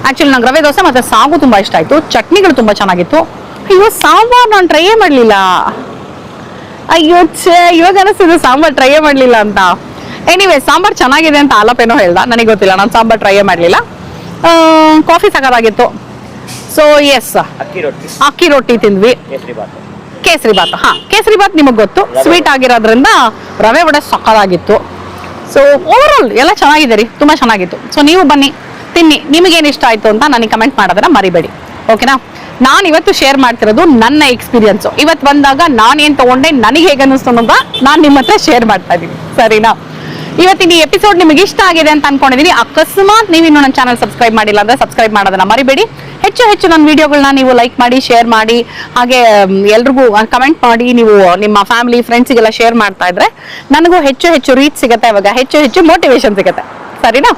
ಆಕ್ಚುಲಿ ನಂಗೆ ರವೆ ದೋಸೆ ಮತ್ತೆ ಸಾಗು ತುಂಬಾ ಇಷ್ಟ ಆಯ್ತು. ಚಟ್ನಿಗಳು ತುಂಬಾ ಚೆನ್ನಾಗಿತ್ತು. ಅಯ್ಯೋ ಸಾಂಬಾರ್ ನಾನು ಟ್ರೈ ಮಾಡಲಿಲ್ಲ. ಅಯ್ಯೋ ಛೇ ಇವಾಗ ಅನಿಸ್ತಿದೆ ಸಾಂಬಾರ್ ಟ್ರೈ ಮಾಡಲಿಲ್ಲ ಅಂತ. ಎನಿವೆ ಸಾಂಬಾರ್ ಚೆನ್ನಾಗಿದೆ ಅಂತ ಆಲಪೇನೋ ಹೇಳ್ದ. ನನಗೆ ಗೊತ್ತಿಲ್ಲ ನಾನು ಸಾಂಬಾರ್ ಟ್ರೈ ಮಾಡಲಿಲ್ಲ. ಕಾಫಿ ಸಾಕಾಗಿತ್ತು ಸೊ ಎಸ್ ಅಕ್ಕಿ ರೊಟ್ಟಿ. ಅಕ್ಕಿ ರೊಟ್ಟಿ ತಿಂದ್ವಿ. ಕೇಸರಿ ಬಾತ್ ಕೇಸರಿ ಬಾತ್ ಹಾ ಕೇಸರಿ ಬಾತ್ ನಿಮಗೆ ಗೊತ್ತು. ಸ್ವೀಟ್ ಆಗಿರೋದ್ರಿಂದ ರವೆ ವಡೆ ಸಕ್ಕದಾಗಿತ್ತು ಸೊ ಓವರ್ ಆಲ್ ಎಲ್ಲ ಚೆನ್ನಾಗಿದೆ ರೀ ತುಂಬಾ ಚೆನ್ನಾಗಿತ್ತು. ಸೊ ನೀವು ಬನ್ನಿ. ತಿನ್ನಿ ನಿಮಗೇನು ಇಷ್ಟ ಆಯ್ತು ಅಂತ ನನಗೆ ಕಮೆಂಟ್ ಮಾಡೋದನ್ನ ಮರಿಬೇಡಿ. ಓಕೆನಾ ನಾನು ಇವತ್ತು ಶೇರ್ ಮಾಡ್ತಿರೋದು ನನ್ನ ಎಕ್ಸ್ಪೀರಿಯನ್ಸು ಇವತ್ತು ಬಂದಾಗ ನಾನು ಏನು ತಗೊಂಡೆ, ನನಗೆ ಹೇಗೆ ಅನ್ನಿಸ್ತು ಅಂತ ನಾನು ನಿಮ್ಮ ಹತ್ರ ಶೇರ್ ಮಾಡ್ತಾ ಇದ್ದೀನಿ ಸರಿನಾ? ಇವತ್ತಿನ ಈ ಎಪಿಸೋಡ್ ನಿಮಗೆ ಇಷ್ಟ ಆಗಿದೆ ಅಂತ ಅನ್ಕೊಂಡಿದೀನಿ. ಅಕಸ್ಮಾತ್ ನೀವು ಇನ್ನು ನನ್ನ ಚಾನಲ್ ಸಬ್ಸ್ಕ್ರೈಬ್ ಮಾಡಿಲ್ಲ ಅಂದ್ರೆ ಸಬ್ಸ್ಕ್ರೈಬ್ ಮಾಡೋದನ್ನ ಮರಿಬೇಡಿ. ಹೆಚ್ಚು ಹೆಚ್ಚು ನನ್ನ ವಿಡಿಯೋಗಳನ್ನ ನೀವು ಲೈಕ್ ಮಾಡಿ ಶೇರ್ ಮಾಡಿ, ಹಾಗೆ ಎಲ್ರಿಗೂ ಕಮೆಂಟ್ ಮಾಡಿ, ನೀವು ನಿಮ್ಮ ಫ್ಯಾಮಿಲಿ ಫ್ರೆಂಡ್ಸಿಗೆಲ್ಲ ಶೇರ್ ಮಾಡ್ತಾ ಇದ್ರೆ ನನಗೂ ಹೆಚ್ಚು ಹೆಚ್ಚು ರೀಚ್ ಸಿಗುತ್ತೆ ಇವಾಗ. ಹೆಚ್ಚು ಹೆಚ್ಚು ಮೋಟಿವೇಶನ್ ಸಿಗುತ್ತೆ. ಸರಿನಾ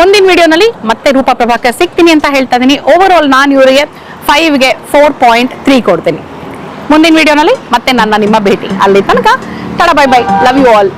ಮುಂದಿನ ವಿಡಿಯೋನಲ್ಲಿ ಮತ್ತೆ ರೂಪ ಪ್ರಭಾಕರ್ ಸಿಗ್ತೀನಿ ಅಂತ ಹೇಳ್ತಾ ಇದ್ದೀನಿ ಓವರ್ ಆಲ್ ನಾನು ಇವರಿಗೆ ಫೈವ್ಗೆ ಫೋರ್ ಪಾಯಿಂಟ್ ತ್ರೀ ಕೊಡ್ತೀನಿ. ಮುಂದಿನ ವಿಡಿಯೋನಲ್ಲಿ ಮತ್ತೆ ನನ್ನ ನಿಮ್ಮ ಭೇಟಿ. ಅಲ್ಲಿ ತನಕ ತಡ bye bye love you all